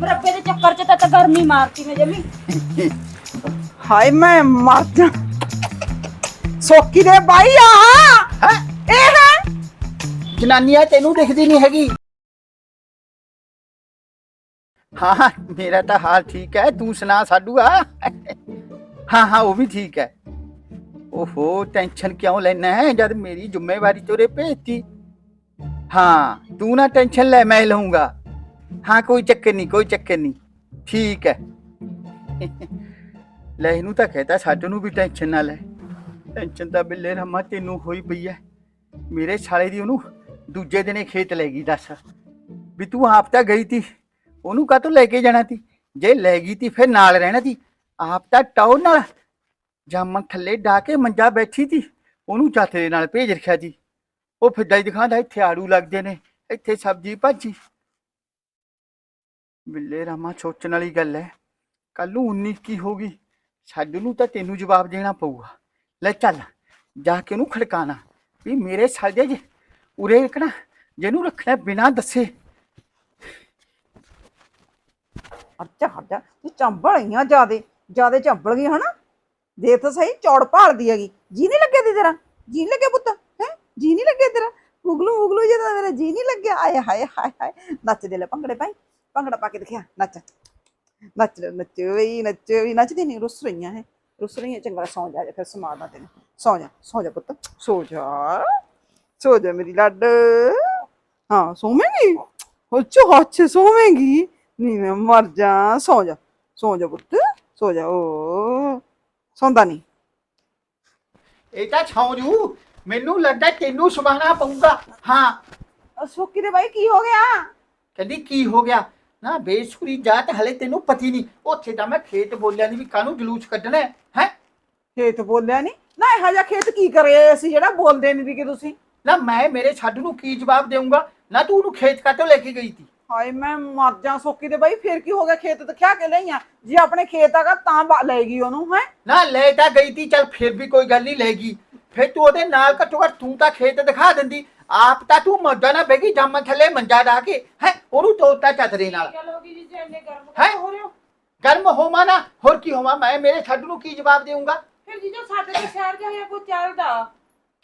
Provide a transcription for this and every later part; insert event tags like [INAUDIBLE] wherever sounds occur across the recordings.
ਮਰੱਬੇ ਦੇ ਚੱਕਰ 'ਚ ਤਾਂ ਤਾਂ ਗਰਮੀ ਮਾਰਤੀ ਮੈਂ ਜਮੀ। ਹਾਏ, ਮੈਂ ਮਰ ਜਾ। ਸੋਕੀ ਦੇ ਬਾਈ ਆ। ਹੈ? ਇਹ ਹੈ? ਜਨਾਨੀਆਂ, ਤੈਨੂੰ ਦਿਖਦੀ ਨਹੀਂ ਹੈਗੀ। ਹਾਂ ਹਾਂ, ਮੇਰਾ ਤਾਂ ਹਾਲ ਠੀਕ ਹੈ। ਤੂੰ ਸੁਣਾ ਸਾਡੂਆ ਹਾਂ ਹਾਂ, ਉਹ ਵੀ ਠੀਕ ਹੈ। ਓਹੋ, ਟੈਨਸ਼ਨ ਕਿਉਂ ਲੈਣਾ ਹੈ? ਜਦ ਮੇਰੀ ਜ਼ਿੰਮੇਵਾਰੀ ਤੇਰੇ ਭੇਜਤੀ। ਹਾਂ, ਤੂੰ ਨਾ ਟੈਨਸ਼ਨ ਲੈ, ਮੈਂ ਲਊਂਗਾ। ਹਾਂ, ਕੋਈ ਚੱਕਰ ਨਹੀਂ, ਕੋਈ ਚੱਕਰ ਨਹੀਂ। ਠੀਕ ਹੈ। ਲੈ, ਇਹਨੂੰ ਤਾਂ ਕਹਤਾ ਸਾਡੇ ਨੂੰ ਵੀ ਟੈਨਸ਼ਨ ਨਾ ਲੈ। ਟੈਨਸ਼ਨ ਤਾਂ ਬਿੱਲੇ ਰਮਾ ਤੈਨੂੰ ਹੋਈ ਪਈ ਹੈ। ਮੇਰੇ ਸਾਲੇ ਦੀ ਉਹਨੂੰ ਦੂਜੇ ਦਿਨੇ ਖੇਤ ਲੈ ਗਈ, ਦੱਸ। ਵੀ ਤੂੰ ਆਪ ਤਾਂ ਗਈ ਤੀ, ਉਹਨੂੰ ਕਾਹਤੋਂ ਲੈ ਕੇ ਜਾਣਾ ਤੀ? ਜੇ ਲੈ ਗਈ ਤੀ, ਫਿਰ ਨਾਲ ਰਹਿਣਾ ਤੀ। ਆਪ ਤਾਂ ਟਾਉ ਨਾਲ ਜਾਮਨ ਥੱਲੇ ਡਾ ਕੇ ਮੰਜਾ ਬੈਠੀ ਤੀ, ਉਹਨੂੰ ਚਾਥੇ ਦੇ ਨਾਲ ਭੇਜ ਰੱਖਿਆ ਤੀ। ਉਹ ਫਿਰ ਹੀ ਦਿਖਾਉਂਦਾ, ਇੱਥੇ ਆੜੂ ਲੱਗਦੇ ਨੇ, ਇੱਥੇ ਸਬਜ਼ੀ ਭਾਜੀ। ਬਿੱਲੇ ਰਾਮਾ, ਸੋਚਣ ਵਾਲੀ ਗੱਲ ਹੈ ਕੱਲ ਨੂੰ 19 ਕੀ ਹੋਗੀ ਛੱਡ ਨੂੰ ਤਾਂ ਤੈਨੂੰ ਜਵਾਬ ਦੇਣਾ ਪਊਗਾ। ਲੈ ਚੱਲ, ਜਾ ਕੇ ਉਹਨੂੰ ਖੜਕਾਣਾ ਵੀ ਮੇਰੇ ਸਾਜੇ ਜੇ ਉਰੇ ਰੱਖਣਾ, ਜਿਹਨੂੰ ਰੱਖਣਾ ਬਿਨਾਂ ਦੱਸੇ। ਅੱਛਾ ਹਟਾ ਤੂੰ ਚੰਬਲ ਗਈਆਂ ਜਿਆਦੇ ਜਿਆਦੇ ਚੰਬਲ ਗਈ ਹਨਾ? ਦੇਖ ਤਾਂ ਸਹੀ, ਚੌੜ ਭਾਲਦੀ ਹੈਗੀ। ਜੀ ਨਹੀਂ ਲੱਗਿਆ ਦੀ ਤੇਰਾ, ਜੀ ਨਹੀਂ ਲੱਗਿਆ ਪੁੱਤ, ਹੈ? ਜੀ ਨਹੀਂ ਲੱਗਿਆ ਤੇਰਾ। ਉਗਲੂ ਉਗਲੂ ਜਿਹਦਾ ਮੇਰਾ ਜੀ ਨਹੀਂ ਲੱਗਿਆ ਆਏ ਹਾਏ ਹਾਏ ਹਾਏ। ਨੱਚ ਦੇ ਲੈ ਭੰਗੜੇ ਭਾਈ। ਭੰਗੜਾ ਪਾ ਕੇ ਦਿਖਿਆ ਨੱਚ। ਨੱਚ ਨੱਚੋ ਵੀ ਨੱਚੋ ਵੀ ਨੱਚਦੀ ਨਹੀਂ ਰੁੱਸ ਰਹੀਆਂ ਹੈ ਰੁੱਸ ਰਹੀਆਂ ਚੰਗਾ ਸੌ ਜਾ ਜਾ ਫਿਰ ਸਮਾਰਨਾ ਤੈਨੂੰ। ਸੌ ਜਾ ਸੌ ਜਾ ਪੁੱਤ ਸੌ ਜਾ ਸੌ ਜਾ ਮੇਰੀ ਲੱਡ। ਹਾਂ ਸੋਵੇਂਗੀ? ਅੱਛਾ ਅੱਛਾ ਸੋਵੇਂਗੀ? ਨਹੀਂ ਮੈਂ ਮਰ ਜਾ ਸੌ ਜਾ ਸੌ ਜਾ ਪੁੱਤ ਸੌ ਜਾ ਓ। ਸੌਂਦਾ ਨਹੀਂ ਇਹ ਤਾਂ ਛਾਉ ਜੂ। ਮੈਨੂੰ ਲੱਗਦਾ ਤੈਨੂੰ ਸੁਭਾਣਾ ਪਊਗਾ। ਹਾਂ। ਸੋਕੀ ਦੇ ਬਾਈ ਕੀ ਹੋ ਗਿਆ? ਕਹਿੰਦੀ ਕੀ ਹੋ ਗਿਆ? ਨਾ ਬੇਸ਼ੁਰੀ ਜਾਤ ਹਲੇ ਤੈਨੂੰ ਪਤੀ ਨਹੀਂ। ਉੱਥੇ ਤਾਂ ਮੈਂ ਖੇਤ ਬੋਲਿਆ ਨਹੀਂ ਵੀ ਕਾਹਨੂੰ ਜਲੂਸ ਕੱਢਣਾ ਹੈ ਹੈਂ? ਖੇਤ ਬੋਲਿਆ ਨਹੀਂ ਨਾ ਇਹੋ ਜਿਹਾ ਖੇਤ ਕੀ ਕਰੇ ਅਸੀਂ ਜਿਹੜਾ ਬੋਲਦੇ ਨਹੀਂ ਕਿ ਤੁਸੀਂ? ਨਾ ਮੈਂ ਮੇਰੇ ਛੱਡ ਨੂੰ ਕੀ ਜਵਾਬ ਦੇਵਾਂਗਾ ਨਾ ਤੂੰ ਉਹਨੂੰ ਖੇਤ ਕਾਤੋਂ ਲੈ ਕੇ ਗਈ ਤੀ ਹਾਏ ਮੈਂ ਮਰ ਜਾ ਸੋਕੀ ਦੇ ਬਾਈ ਫਿਰ ਕੀ ਹੋ ਗਿਆ? ਖੇਤ ਤੇ ਖਿਆ ਕੇ ਲਈਆਂ ਜੇ ਆਪਣੇ ਖੇਤ ਆਗਾ ਤਾਂ ਬਾ- ਲੈ ਗਈ ਉਹਨੂੰ ਹੈ? ਨਾ ਲੈ ਤਾਂ ਗਈ ਤੀ ਚੱਲ ਫਿਰ ਵੀ ਕੋਈ ਗੱਲ ਨਹੀਂ ਲੈ ਗਈ ਫਿਰ ਤੂੰ ਉਹਦੇ ਨਾਲ ਘੱਟੋ ਘੱਟ ਤੂੰ ਤਾਂ ਖੇਤ ਦਿਖਾ ਦਿੰਦੀ। ਆਪ ਤਾਂ ਤੂੰ ਮੌਜਾਂ ਨਾ ਬੈਗੀ ਜੰਮ ਥੱਲੇ ਮੰਜਾ ਡਾ ਕੇ ਹੈ ਉਹਨੂੰ ਤੋੜਤਾ ਚਾਦਰੇ ਨਾਲ। ਗੱਲ ਹੋ ਗਈ ਜੀ ਜੇ ਇੰਨੇ ਗਰਮ ਹੈਂ? ਹੋ ਰਹੇ ਹੋ? ਗਰਮ ਹੋਵਾਂ ਨਾ ਹੋਰ ਕੀ ਹੋਵਾਂ ਮੈਂ ਮੇਰੇ ਛੱਡ ਨੂੰ ਕੀ ਜਵਾਬ ਦੇਵਾਂਗਾ ਫਿਰ ਜੀਜੋ ਸਾਡੇ ਤੇ ਸ਼ਹਿਰ ਜਾ ਹੋਇਆ ਕੋਈ ਚੱਲਦਾ?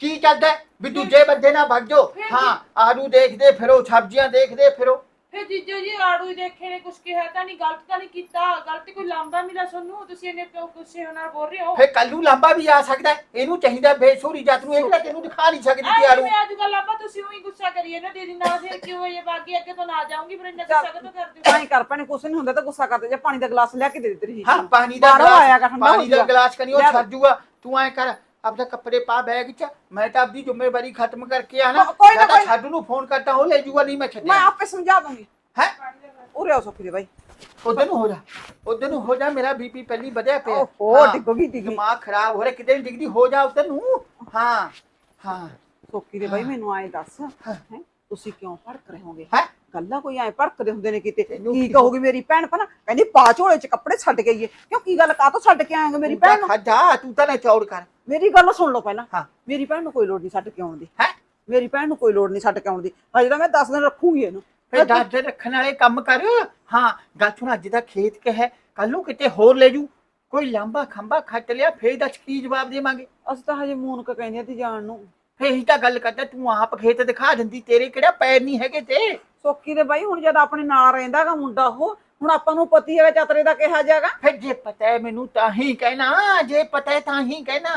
ਕੀ ਚੱਲਦਾ ਹੈ? ਵੀ ਦੂਜੇ ਬੰਦੇ ਨਾਲ ਭੱਜ ਜਾਓ। ਫਿਰ ਹਾਂ ਆੜੂ ਦੇਖਦੇ ਫਿਰੋ ਸਬਜ਼ੀਆਂ ਦੇਖਦੇ ਫਿਰੋ। ਫਿਰ ਜੀਜੋ ਜੀ ਆੜੂ ਹੀ ਦੇਖੇ ਨੇ ਕੁਛ ਕਿਹਾ ਤਾਂ ਨਹੀਂ ਗਲਤ ਤਾਂ ਨਹੀਂ ਕੀਤਾ ਗਲਤ ਕੋਈ ਲਾਂਬਾ ਮਿਲਾ ਤੁਹਾਨੂੰ ਤੁਸੀਂ ਇਹਨੇ ਕਿਉਂ ਗੁੱਸੇ ਨਾਲ ਬੋਲ ਰਹੇ ਹੋ ਫਿਰ ਕੱਲ ਨੂੰ ਲਾਂਬਾ ਵੀ ਆ ਸਕਦਾ ਹੈ। ਇਹਨੂੰ ਚਾਹੀਦਾ ਬੇਸੂਰੀ ਜੱਤ ਨੂੰ ਇਹ ਕਿਹੜਾ ਤੈਨੂੰ ਦਿਖਾ ਨਹੀਂ ਸਕਦੀ ਤੀ ਆੜੂ ਅੱਜ ਕੱਲ ਲਾਂਬਾ ਤੁਸੀਂ ਉਹੀ ਗੁੱਸਾ ਕਰੀਏ ਨਾ ਦੀਦੀ ਨਾਲ ਫਿਰ ਕਿਉਂ ਇਹ ਬਾਗੀ ਅੱਗੇ ਤੋਂ ਨਾ ਜਾਊਂਗੀ ਫਿਰ ਇੰਨਾ ਗੁੱਸਾ ਕਦੋਂ ਕਰਦੇ ਹੋ ਐਂ ਕਰ ਪੈਣੇ ਕੁਛ ਨਹੀਂ ਹੁੰਦਾ ਤਾਂ ਗੁੱਸਾ ਕਰਦੇ ਜੇ ਪਾਣੀ ਦਾ ਗਲਾਸ ਲਿਆ ਕੇ ਦੇ ਦੇ ਤੇਰੀ ਹਾਂ ਨੂੰ। ਪਾਣੀ ਦਾ ਬਾਹਰੋਂ ਆਇਆ ਗਾ ਗਲਾਸ ਠੰਡਾ ਪਾਣੀ ਦਾ ਹੋ। ਗਲਾਸ ਕਨੀ ਉਹ ਲਿਆ ਛੱਡ ਜੂਗਾ ਤੂੰ ਐ ਕਰ ਆਪਦਾ ਕੱਪੜੇ ਪਾ ਬੈਗ ਚ ਮੈਂ ਤਾਂ ਆਪਦੀ ਜ਼ਿੰਮੇਵਾਰੀ ਖਤਮ ਕਰਕੇ ਆਣਾ ਕੋਈ ਨਾ, ਕੋਈ। ਛੱਡ ਨੂੰ ਫੋਨ ਕਰਤਾ ਉਹ ਲੈ ਜੂਗਾ ਨਹੀਂ ਮੈਂ ਮੈਂ ਛੱਡਿਆ ਆਪੇ ਸਮਝਾ ਦੂੰਗੀ। ਹੈ? ਉਰੇ ਆਓ ਸੋਕੀ ਦੇ ਬਾਈ। ਉਧਰ ਨੂੰ ਹੋ ਜਾ ਉਧਰ ਨੂੰ ਹੋ ਜਾ ਮੇਰਾ ਬੀਪੀ ਪਹਿਲੀ ਵਧਿਆ ਪਿਆ। ਓਹੋ, ਹਾਂ, ਡਿੱਗੋਗੀ, ਡਿੱਗੀ। ਦਿਮਾਗ ਖਰਾਬ ਹੋ ਰਿਹਾ ਕਿਤੇ ਨਹੀਂ ਡਿੱਗਦੀ ਹੋ ਜਾ ਉਧਰ ਨੂੰ। ਹਾਂ ਹਾਂ। ਸੋਕੀ ਦੇ ਬਾਈ ਮੈਨੂੰ ਐਂ ਦੱਸ ਹੈ ਤੁਸੀਂ ਕਿਉਂ ਭੜਕ ਰਹੇ ਹੋਗੇ? ਹੈ? ਗੱਲਾਂ ਕੋਈ ਐ ਭੜਕਦੇ ਹੁੰਦੇ ਨੇ ਕਿਤੇ। ਕੀ ਕੀ- ਕਹੋਗੀ ਮੇਰੀ ਭੈਣ? ਭਲਾ ਕਹਿੰਦੀ ਪਾ ਝੋਲੇ ਚ ਕੱਪੜੇ ਛੱਡ ਕੇ ਆਈਏ। ਕਿਉਂ ਕੀ ਗੱਲ ਕਾਹ ਤੋਂ ਛੱਡ ਕੇ ਆਏਗਾ ਮੇਰੀ ਭੈਣ ਨੂੰ? ਖਾਜਾ ਤੂੰ ਤਾਂ ਨਾ ਚੌੜ ਕਰ। ਮੇਰੀ ਗੱਲ ਸੁਣ ਲਓ ਪਹਿਲਾਂ। ਹਾਂ। ਮੇਰੀ ਭੈਣ ਨੂੰ ਕੋਈ ਲੋੜ ਨਹੀਂ ਛੱਡ ਕੇ ਆਉਣ ਦੀ। ਹੈ? ਮੇਰੀ ਭੈਣ ਨੂੰ ਕੋਈ ਲੋੜ ਨਹੀਂ ਛੱਡ ਕੇ ਆਉਣ ਦੀ। ਹਜੇ ਤਾਂ ਮੈਂ 10 ਦਿਨ ਰੱਖੂਗੀ ਇਹਨੂੰ। ਫੇ ਦੱਸ ਰੱਖਣ ਵਾਲੇ ਕੰਮ ਕਰ। ਹਾਂ ਗੱਲ ਸੁਣ ਅੱਜ ਦਾ ਖੇਤ ਕਿ ਹੈ ਕੱਲ ਨੂੰ ਕਿਤੇ ਹੋਰ ਲੈ ਜੂ ਕੋਈ ਲਾਂਬਾ ਖੰਬਾ ਖੱਟ ਲਿਆ ਫੇਰ ਦੱਸ ਕੀ ਜਵਾਬ ਦੇਵਾਂਗੇ? ਅਸੀਂ ਤਾਂ ਹਜੇ ਮੂਨਕ ਕਹਿੰਦੇ ਤੇ ਜਾਣ ਨੂੰ। ਫੇ ਇਹੀ ਤਾਂ ਗੱਲ ਕਰਦਾ ਤੂੰ ਆਪ ਖੇਤ ਦਿਖਾ ਦਿੰਦੀ ਤੇਰੇ ਕਿਹੜਾ ਪੈਰ ਨਹੀਂ ਹੈਗੇ ਤੇ। ਸੋਕੀ ਦੇ ਬਾਈ ਹੁਣ ਜਦ ਆਪਣੇ ਨਾਲ ਰਹਿੰਦਾਗਾ ਮੁੰਡਾ ਉਹ ਹੁਣ ਆਪਾਂ ਨੂੰ ਪਤੀ ਹੈਗਾ ਚਤਰੇ ਦਾ ਕਿਹਾ ਜਾਗਾ ਫਿਰ ਜੇ ਪਤਾ ਹੈ ਮੈਨੂੰ ਤਾਂ ਹੀ ਕਹਿਣਾ ਜੇ ਪਤਾ ਹੈ ਤਾਂ ਹੀ ਕਹਿਣਾ।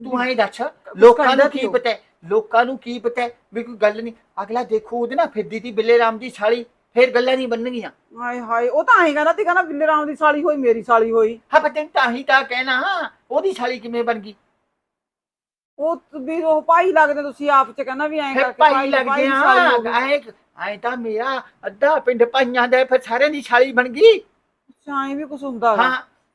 ਤੂੰ ਆਈ ਦੱਸ ਲੋਕਾਂ ਨੂੰ ਕੀ? ਪਤਾ ਲੋਕਾਂ ਨੂੰ ਕੀ ਪਤਾ ਹੈ ਵੀ ਕੋਈ ਗੱਲ ਨਹੀਂ ਅਗਲਾ ਦੇਖੋ ਉਹਦੇ ਨਾਲ ਫਿਰਦੀ ਤੀ ਬਿੱਲੇ ਰਾਮ ਦੀ ਸਾਲੀ ਫੇਰ ਗੱਲਾਂ ਨਹੀਂ ਬਣਨਗੀਆਂ। ਹਾਏ ਹਾਏ ਉਹ ਤਾਂ ਐਂ ਕਹਿੰਦਾ ਤੀ ਕਹਿੰਦਾ ਬਿੱਲੇ ਰਾਮ ਦੀ ਸਾਲੀ ਹੋਈ ਮੇਰੀ ਸਾਲੀ ਹੋਈ। ਹਾਂ ਪਤਾ ਤਾਂ ਹੀ ਤਾਂ ਕਹਿਣਾ ਉਹਦੀ ਸਾਲੀ ਕਿਵੇਂ ਬਣ ਗਈ? ਉਹ ਵੀ ਉਹ ਭਾਈ ਲੱਗਦੇ ਤੁਸੀਂ ਆਪ ਚ ਕਹਿੰਦਾ ਵੀ ਐਂ ਫਿਰ ਕਰਕੇ ਭਾਈ ਲੱਗਦੇ ਆ। ਐ ਐ ਤਾਂ ਮੇਰਾ ਅੱਧਾ ਪਿੰਡ ਪਾਈਆਂ ਦਾ ਫਿਰ ਸਾਰਿਆਂ ਦੀ ਸਾਲੀ ਬਣ ਗਈ। ਅੱਛਾ ਐਂ ਵੀ ਕੁਛ ਹੁੰਦਾ। ਹਾਂ।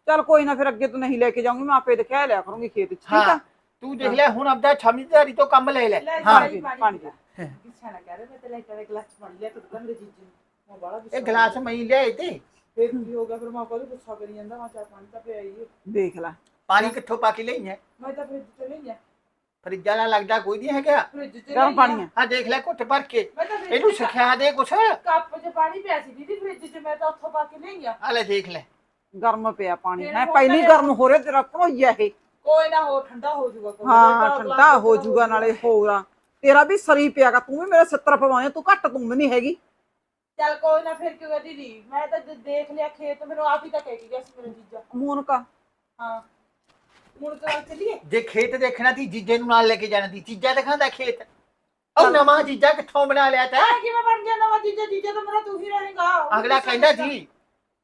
ਚੱਲ ਕੋਈ ਨਾ ਫਿਰ ਅੱਗੇ ਤੋਂ ਨਹੀਂ ਲੈ ਕੇ ਜਾਊਂਗੀ ਮੈਂ ਆਪੇ ਦਿਖਾ ਲਿਆ ਕਰੂੰਗੀ ਖੇਤ ਚ ਠੀਕ ਆ? ਤੂੰ ਦੇਖ ਲੈ ਹੁਣ ਆਪਦਾ ਸਮਝਦਾਰੀ ਤੋਂ ਕੰਮ ਲੈ ਲੈ। ਲੈ ਹਾਂ। ਪਾਣੀ ਪਾਣੀ ਦੇ। ਗੁੱਸਾ ਨਾ ਕਰ ਮੈਂ ਤੇ ਲੈ ਕੇ ਗਲਾਸ ਪਾਣੀ ਲੈ ਕੇ ਦੁਕਾਨ ਦੇ ਜੀਜੇ ਨੂੰ। ਮੈਂ ਬੜਾ ਇਹ ਗਲਾਸ ਮੈਂ ਹੀ ਲਿਆਏ ਤੇ। ਫੇਰ ਕੀ ਹੋ ਗਿਆ ਫਿਰ ਮੈਂ ਕਦੋਂ ਗੁੱਸਾ ਕਰੀ ਜਾਂਦਾ ਮੈਂ ਚਾਹ ਪਾਣੀ ਤਾਂ ਪਿਆ ਹੀ ਦੇਖ ਲੈ। ਪਾਣੀ ਕਿੱਥੋਂ ਪਾ ਕੇ ਲਈ ਹੈ ਮੈਂ ਤਾਂ ਫਿਰ ਚਲੇ ਗਿਆ ਫਰਿੱਜ ਵਾਲਾ ਲੱਗਦਾ ਕੋਈ ਨਹੀਂ ਹੈਗਾ। ਫ੍ਰਿਜ ਚ ਗਰਮ ਪਾਣੀ ਆ। ਆ ਦੇਖ ਲੈ ਘੁੱਟ ਭਰ ਕੇ। ਮੈਂ ਤਾਂ ਫ੍ਰਿਜ ਇਹਨੂੰ ਚ ਸਿਖਾ ਦੇ ਕੁਛ। ਕੱਪ 'ਚ ਪਾਣੀ ਪਿਆ ਸੀ ਦੀਦੀ ਫ੍ਰਿਜ 'ਚ ਮੈਂ ਤਾਂ ਉੱਥੋਂ ਪਾ ਕੇ ਲਈ ਆ। ਆ ਲੈ ਦੇਖ ਲੈ। ਗਰਮ ਪਿਆ ਪਾਣੀ। ਤੇਰਾ ਮੈਂ ਹੁਣ ਪਹਿਲੀ ਤਾਂ- ਗਰਮ ਹੋ ਰਿਹਾ ਤੇਰਾ ਭੋਈਆ ਇਹ। ਕੋਈ ਨਾ ਹੋ ਠੰਡਾ ਹੋ ਜਾਊਗਾ ਕੋਈ ਹਾਂ ਨਾ, ਠੰਡਾ ਹੋ ਜਾਊਗਾ ਨਾਲੇ ਹੋਗਾ ਤੇਰਾ ਵੀ ਸਰੀ ਪਿਆਗਾ ਤੂੰ ਵੀ ਮੇਰੇ 70 ਪਵਾਉਣੇ ਤੂੰ ਘੱਟ ਤੂੰ ਵੀ ਨਹੀਂ ਹੈਗੀ। ਚੱਲ ਕੋਈ ਨਾ ਫਿਰ ਕਿਉਂ ਦੀਦੀ? ਮੈਂ ਤਾਂ ਦ- ਦੇਖ ਲਿਆ ਖੇਤ ਮੈਨੂੰ ਆਪ ਹੀ ਤਾਂ ਕਹਿ ਕੇ ਗਿਆ ਸੀ ਮੇਰਾ ਜੀਜਾ ਮੂਨਕਾ। ਹਾਂ। ਹੁਣ ਤਾਂ ਚੱਲੀਏ। ਜੇ ਖੇਤ ਦੇਖਣਾ ਤੀ ਜੀਜੇ ਨੂੰ ਨਾਲ ਲੈ ਕੇ ਜਾਣਾ ਤੀ ਚੀਜ਼ਾਂ ਦਿਖਾਉਂਦਾ ਖੇਤ। ਉਹ ਨਵਾਂ ਚੀਜ਼ਾਂ ਕਿੱਥੋਂ ਬਣਾ ਲਿਆ ਤੈਂ? ਆ ਕਿਵੇਂ ਬਣ ਗਿਆ ਨਵਾਂ ਜੀਜਾ? ਜੀਜਾ ਤਾਂ ਮੇਰਾ ਤੂੰ ਹੀ ਰਹੇਗਾ ਅਗਲਾ ਕਹਿੰਦਾ? ਜੀ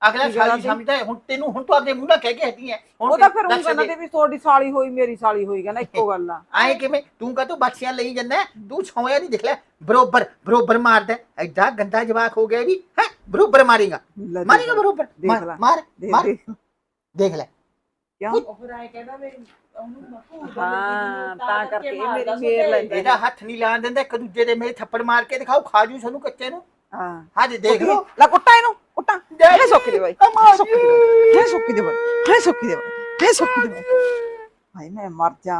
ਅਗਲਾ ਕੀ ਸਾਲੀ? ਸਮਝਦਾ ਹੈ, ਹੁਣ ਤੈਨੂੰ ਹੁਣ ਤੂੰ ਆਪਣੇ ਮੂੰਹ ਨਾਲ ਕਹਿ ਕੇ ਹਟੀ ਹੈ। ਉਹ ਤਾਂ ਫਿਰ ਉਹ ਦੱਸ ਕਹਿੰਦਾ ਦੇ। ਤੇ ਵੀ ਤੁਹਾਡੀ ਸਾਲੀ ਹੋਈ ਮੇਰੀ ਸਾਲੀ ਹੋਈ ਕਹਿੰਦਾ ਇੱਕੋ ਗੱਲ ਆ। ਆਏ ਕਿਵੇਂ? ਤੂੰ ਕਹ ਤੂੰ ਬੱਚਿਆਂ ਲਈ ਜਾਂਦਾ ਹੈ? ਤੂੰ ਛੋਇਆ ਨਹੀਂ ਦੇਖ ਲੈ। ਬਰੋਬਰ ਬਰੋਬਰ ਮਾਰਦਾ ਹੈ। ਐਡਾ ਗੰਦਾ ਜਵਾਕ ਹੋ ਗਿਆ ਵੀ ਹੈ? ਬਰੋਬਰ ਮਾਰੇਗਾ। ਲੈ ਦੇਖ ਮਾਰੇਗਾ ਲੈ, ਬਰੋਬਰ? ਦੇਖ ਮਾਰ ਲੈ। ਮਾਰ ਦੇਖ ਮਾਰ। ਦੇਖ ਦੇਖ ਲੈ। ਕਿਉਂ? ਉਹ ਫਿਰ ਆਏ ਕਹਿੰਦਾ ਮੇਰੀ ਉਹਨੂੰ ਮਕੂ ਹਾਂ ਤਾਂ ਕਰਕੇ ਇਹ ਮੇਰੀ ਮੇਰ ਲੈਂਦਾ। ਇਹਦਾ ਹੱਥ ਨਹੀਂ ਲਾਣ ਦਿੰਦਾ ਇੱਕ ਦੂਜੇ ਦੇ ਮੇਰੇ ਥੱਪੜ ਮਾਰ ਕੇ ਦਿਖਾਓ ਖਾ ਜੂ ਸਾਨੂੰ ਕੱਚੇ ਨੂੰ। ਹਾਂ। ਹਾਂ ਦੇਖ ਲਓ। ਲੈ ਕੁੱਟਾ ਇਹਨੂੰ ਕੁੱਟਾ। ਡੈਡੀ, ਹੈ ਸੁੱਕੀ ਦੇ ਬਾਈ। ਅਮਾਂ ਸੁੱਕੀ ਦੇ ਬਾਈ ਹੈ ਸੁੱਕੀ ਦੇ ਬਾਈ। ਹੈ ਸੁੱਕੀ ਦੇ ਬਾਈ। ਹੈ ਸੁੱਕੀ ਦੇ ਬਾਈ। ਹਾਏ ਮੈਂ ਮਰ ਜਾ।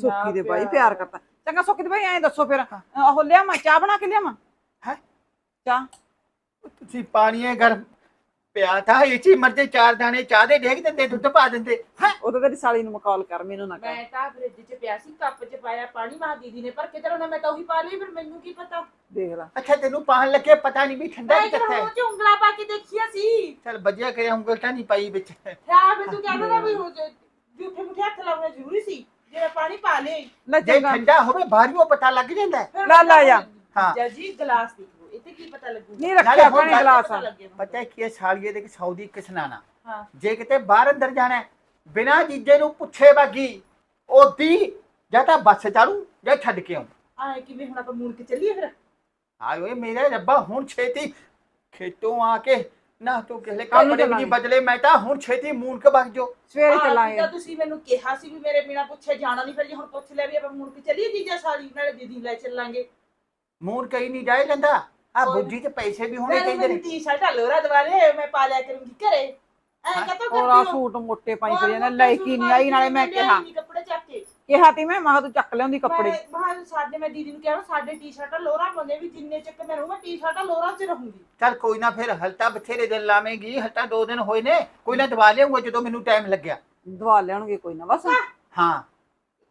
ਸੁੱਕੀ ਦੇ ਬਾਈ ਪਿਆਰ। ਕਰਤਾ ਚੰਗਾ ਸੁੱਕੀ ਦੇ ਬਾਈ ਐਂ ਦੱਸੋ ਫਿਰ। ਉਹ ਲਿਆਵਾਂ ਚਾਹ ਬਣਾ ਕੇ ਲਿਆਵਾਂ? ਹੈਂ? ਚਾਹ। ਤੁਸੀਂ ਪਾਣੀਏ ਗਰਮ ਪਿਆ ਤਾਂ ਇਹ ਚੀ ਮਰਦੇ ਚਾਰ ਦਾਣੇ ਚਾਹ ਦੇ ਡੇਗ ਦਿੰਦੇ ਦੁੱਧ ਪਾ ਦਿੰਦੇ ਹੈਂ? ਉਹ ਤਾਂ ਤੇਰੀ ਸਾਲੀ ਨੂੰ ਮਕਾਲ ਕਰ ਮੈਨੂੰ ਨਾ ਕਰ ਮੈਂ ਤਾਂ ਫ੍ਰਿਜ 'ਚ ਪਿਆ ਸੀ ਕੱਪ 'ਚ ਪਾਇਆ ਪਾਣੀ ਮਾ ਦੀਦੀ ਨੇ ਪਰ ਕਿਤੇ ਨਾ ਮੈਂ ਤਾਂ ਉਹੀ ਪਾ ਲਈ ਫਿਰ ਮੈਨੂੰ ਕੀ ਪਤਾ? ਦੇਖ ਲੈ। ਅੱਛਾ ਤੈਨੂੰ ਪਾਣ ਲੱਗੇ ਪਤਾ ਨਹੀਂ ਵੀ ਠੰਡਾ ਮੈਂ ਵੀ ਤਾਂ ਕਿੱਥੇ ਹੈ। ਉਹ 'ਚ ਉਂਗਲਾ ਪਾ ਕੇ ਦੇਖਿਆ ਸੀ। ਚਲ ਵਧੀਆ ਕਰਿਆ ਉਂਗਲ ਤਾਂ ਨਹੀਂ ਪਾਈ ਵਿੱਚ। ਹਾਂ ਫਿਰ ਤੂੰ ਕਹਿੰਦਾ ਨਾ ਵੀ ਉਹ ਜ- ਜੂਠੇ ਮੁੱਠੇ ਹੱਥ ਲਾਉਣਾ ਜ਼ਰੂਰੀ ਸੀ ਜੇ ਮੈਂ ਪਾਣੀ ਪਾ ਲੇ ਲੈ ਜੇ ਚੰਗਾ। ਠੰਡਾ ਹੋਵੇ ਬਾਹਰੀਓ ਪਤਾ ਲੱਗ ਜਾਂਦਾ ਹੈ। ਫਿਰ ਲੈ ਲੈ ਜਾ। ਹਾਂ। ਜੀ ਗਲਾਸ ਦੇਖੋ ਇੱਥੇ ਕੀ ਪਤਾ ਲੱਗੂ? ਨਹੀਂ ਨਾਲੇ ਰੱਖਿਆ ਪਾਣੀ ਗੱਲ ਗਲਾਸ ਪਤਾ ਲੱਗੇ ਪਤਾ ਕੀ ਹੈ ਸਾਲੀਏ ਦੇ ਸੌਦੀ ਕਿਸਨਾਨਾ ਹਾਂ। ਜੇ ਕਿਤੇ ਬਾਹਰ ਅੰਦਰ ਜਾਣਾ ਹੈ, ਬਿਨਾਂ ਜੀਜੇ ਨੂੰ ਪੁੱਛੇ ਬਾਗੀ ਉਹਦੀ ਜਾਂ ਤਾਂ ਬੱਸ ਚਾੜੂ ਜਾਂ ਛੱਡ ਕੇ ਆਉਂ। ਆਏ ਕਿਵੇਂ ਹੁਣ ਆਪਾਂ ਮੁੜ ਕੇ ਚੱਲੀਏ ਫਿਰ? ਆਏ ਓਏ ਮੇਰੇ ਰੱਬਾ ਹੁਣ ਛੇਤੀ ਖੇਤੋਂ ਆ ਕੇ ਨਾ ਤੂੰ ਕਿਸੇ ਕੱਲ੍ਹ ਨੂੰ ਕੱਪੜੇ ਵੀ ਨਹੀਂ ਚੱਲਾਂਗੇ। ਬਦਲੇ ਮੈਂ ਤਾਂ ਹੁਣ ਛੇਤੀ ਮੂਨ ਕੇ ਵਗ ਜੋ ਸਵੇਰੇ ਆਹ, ਚੱਲਾਂਗੇ। ਜਿੱਦਾਂ ਤੁਸੀਂ ਮੈਨੂੰ ਕਿਹਾ ਸੀ ਵੀ ਮੇਰੇ ਬਿਨਾ ਪੁੱਛੇ ਜਾਣਾ ਨਹੀਂ ਫਿਰ ਜੇ ਹੁਣ ਪੁੱਛ ਲਿਆ ਵੀ ਆਪਾਂ ਮੁੜ ਕੇ ਚੱਲੀਏ ਜੀਜਾ ਸਾਲੀ ਨਾਲੇ ਦੀਦੀ ਲੈ ਚੱਲਾਂਗੇ। ਮੂਨ ਕਈ ਨਹੀਂ ਜਾਏ ਲੈਂਦਾ। ਆ ਬੁੱਢੀ ਚ ਪੈਸੇ ਵੀ ਹੋਣੇ ਮੈਂ ਚਾਹੀਦੇ ਮੇਰੀ ਨੇ ਟੀ-ਸ਼ਰਟ ਲੋਰਾ ਦਵਾਲੇ ਮੈਂ ਪਾ ਲਿਆ ਕਰੂੰਗੀ ਘਰੇ। ਐ ਕਹਤਾ ਹੋਰ ਆ ਸੂਟ ਮੋਟੇ ਪਾਈ ਹੋਰ ਨੇ ਮੋਟੇ ਲੈ ਕੀ ਨਹੀਂ ਆਈ ਨਾਲੇ ਮੈਂ ਲਿਆਈ ਕਿਹਾ। ਨੀ ਕੱਪੜੇ ਚੱਕ ਕੇ। ਕਿਹਾ ਤੀ ਮੈਂ ਮਾਹ ਤੂੰ ਚੱਕ ਲਿਆਉਂਦੀ ਕੱਪੜੇ। ਮੈਂ ਬਾਹਰ ਸਾਡੇ ਮੈਂ ਦੀਦੀ ਨੂੰ ਕਿਹਾ ਸਾਡੇ ਟੀ-ਸ਼ਰਟਾਂ ਲੋਰਾ ਪਾਉਂਦੇ ਵੀ ਜਿੰਨੇ ਚੱਕ ਮੈਂ ਰਹੂੰ ਮੈਂ ਟੀ-ਸ਼ਰਟਾਂ ਲੋਰਾ 'ਚ ਰਹੂੰਗੀ। ਚੱਲ ਕੋਈ ਨਾ ਫਿਰ ਹਲਤਾ ਬਥੇਰੇ ਦਿਨ ਲਾਵੇਂਗੀ ਹਲਤਾ ਦੋ ਦਿਨ ਹੋਏ ਨੇ ਕੋਈ ਨਾ ਦਵਾ ਲਿਆਉਂਗਾ ਜਦੋਂ ਮੈਨੂੰ ਟਾਈਮ ਲੱਗਿਆ। ਦਵਾ ਲੈਣਗੇ ਕੋਈ ਨਾ ਬਸ। ਹਾਂ।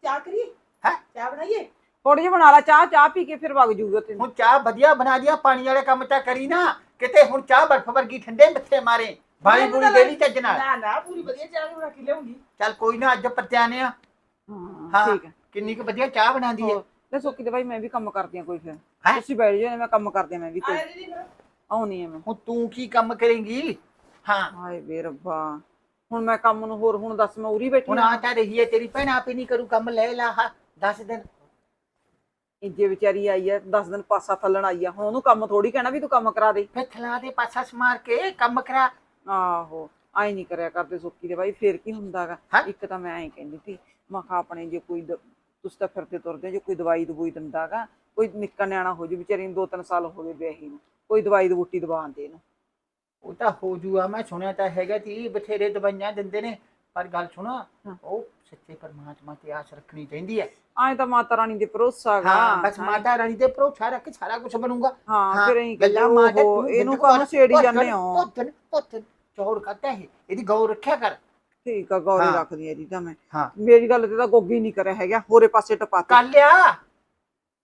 ਚਾਹ ਕਰੀਏ? ਹੈਂ? ਚਾਹ ਬਣਾਈਏ? ਥੋੜੀ ਜਿਹੀ ਬਣਾ ਲਾ ਚਾਹ ਚਾਹ ਪੀ ਕੇ ਫਿਰ ਵਗ ਜੂਗਾ ਤੈਨੂੰ ਹੁਣ ਚਾਹ ਵਧੀਆ ਬਣਾ ਦਿਆ ਪਾਣੀ ਵਾਲੇ ਕੰਮ ਤਾਂ ਕਰੀ ਨਾ ਕਿਤੇ ਹੁਣ ਚਾਹ ਬਰਫ ਵਰਗੀ ਠੰਡੇ ਮੱਥੇ ਮਾਰੇ ਬਾਲੀ ਮੈਨੂੰ ਬੁਲੀ ਤਾਂ ਦੇ ਨਹੀਂ ਚੱਜ ਨਾਲ। ਨਾ ਨਾ ਪੂਰੀ ਵਧੀਆ ਚਾਹ ਬਣਾ ਕੇ ਲਿਆਉਂਗੀ। ਚੱਲ ਕੋਈ ਨਾ ਅੱਜ ਪਰਤਿਆਨੇ ਆ। ਹਾਂ ਠੀਕ ਹੈ ਕਿੰਨੀ ਕੁ ਵਧੀਆ ਚਾਹ ਬਣਾਉਂਦੀ ਹੈ ਲੈ ਸੁੱਕੀ ਦੇ ਭਾਈ ਮੈਂ ਵੀ ਕੰਮ ਕਰਦੀ ਆ ਕੋਈ ਫਿਰ? ਤੁਸੀਂ ਬੈਠ ਜਾਓ ਮੈਂ ਕੰਮ ਕਰਦੀ ਆ ਮੈਂ ਵੀ ਕੋਈ। ਆਉਣੀ ਆ ਮੈਂ। ਹੁਣ ਤੂੰ ਕੀ ਕੰਮ ਕਰੇਂਗੀ? ਹਾਂ। ਹਾਏ ਵੇ ਰੱਬਾ ਹੁਣ ਮੈਂ ਕੰਮ ਨੂੰ ਹੋਰ ਹੁਣ ਦੱਸ ਮੈਂ ਉਰੀ ਬੈਠੀ ਹੁਣ ਆ। ਤਾਂ ਰਹੀ ਹੈ ਤੇਰੀ ਭੈਣ ਆਪੇ ਨਹੀਂ ਕਰੂ ਕੰਮ ਲੈ ਲਾ ਹਾ 10 ਦਿਨ। ਇੰਜੇ ਵਿਚਾਰੀ ਆਈ ਆ 10 ਦਿਨ ਪਾਸਾ ਥੱਲਣ ਆਈ ਆ। ਹੁਣ ਉਹਨੂੰ ਕੰਮ ਥੋੜੀ ਕਹਿਣਾ ਵੀ ਤੂੰ ਕੰਮ ਕਰਾ ਦੇ। ਫਿਰ ਥਲਾ ਦੇ ਪਾਸਾ ਸਮਾਰ ਕੇ ਕੰਮ ਕਰਾ। ਆਹੋ ਆਈ ਨਹੀਂ ਕਰਿਆ ਕਰਦੇ ਸੁੱਕੀ ਦੇ ਬਾਈ ਫੇਰ ਕੀ ਹੁੰਦਾਗਾ ਹਾਂ? ਇੱਕ ਤਾਂ ਮੈਂ ਐਂ ਕਹਿੰਦੀ ਸੀ ਮੈਂ ਕਿਹਾ ਆਪਣੇ ਜੇ ਕੋਈ ਦ- ਤੁਸੀਂ ਤਾਂ ਫਿਰਦੇ ਤੁਰਦੇ ਜੇ ਕੋਈ ਦਵਾਈ ਦਵੂਈ ਦਿੰਦਾਗਾ ਕੋਈ ਨਿੱਕਾ ਨਿਆਣਾ ਹੋ ਜੂ ਵਿਚਾਰੀ ਨੂੰ ਦੋ ਤਿੰਨ ਸਾਲ ਹੋ ਗਏ ਵਿਆਹੀ ਨੂੰ ਕੋਈ ਦਵਾਈ ਦਵੂਟੀ ਦਵਾਉਣ ਦੇ ਇਹਨੂੰ। ਉਹ ਤਾਂ ਹੋ ਜੂਆ ਮੈਂ ਸੁਣਿਆ ਤਾਂ ਹੈਗਾ ਤੀ ਬਥੇਰੇ ਦਵਾਈਆਂ ਦਿੰਦੇ ਨੇ ਪਰ ਗੱਲ ਸੁਣਾ ਹਾਂ। ਉਹ ਸੱਚੇ ਪਰਮਾਤਮਾ ਤੇ ਆਸ ਰੱਖਣੀ ਚਾਹੀਦੀ ਹੈ। ਐਂ ਤਾਂ ਮਾਤਾ ਰਾਣੀ ਦੇ ਭਰੋਸਾ ਗਾ। ਹਾਂ ਬਸ ਮਾਤਾ ਰਾਣੀ ਦੇ ਭਰੋਸਾ ਰੱਖ ਸਾਰਾ ਕੁਝ ਬਣੂਗਾ। ਹਾਂ ਫਿਰ ਐਂ ਗੱਲਾਂ ਮਾਰ ਕੇ ਉਹ ਤੂੰ ਇਹਨੂੰ ਕਰ, ਛੇੜੀ ਜਾਂਦੇ ਹੋ? ਪੁੱਤ ਪੁੱਤ ਚੌੜ ਕਰਤਾ ਹੈ ਇਹਦੀ ਗੌਰ ਰੱਖਿਆ ਕਰ। ਠੀਕ ਆ ਗੌਰੀ ਹਾਂ। ਰੱਖਦੀ ਐ ਇਹਦੀ ਤਾਂ ਮੈਂ। ਹਾਂ। ਮੇਰੀ ਗੱਲ ਤੇ ਤਾਂ ਗੋਗੀ ਨਹੀਂ ਕਰਿਆ ਹੈਗਾ ਹੋਰੇ ਪਾਸੇ ਟਪਾਤਾ ਕਰ ਲਿਆ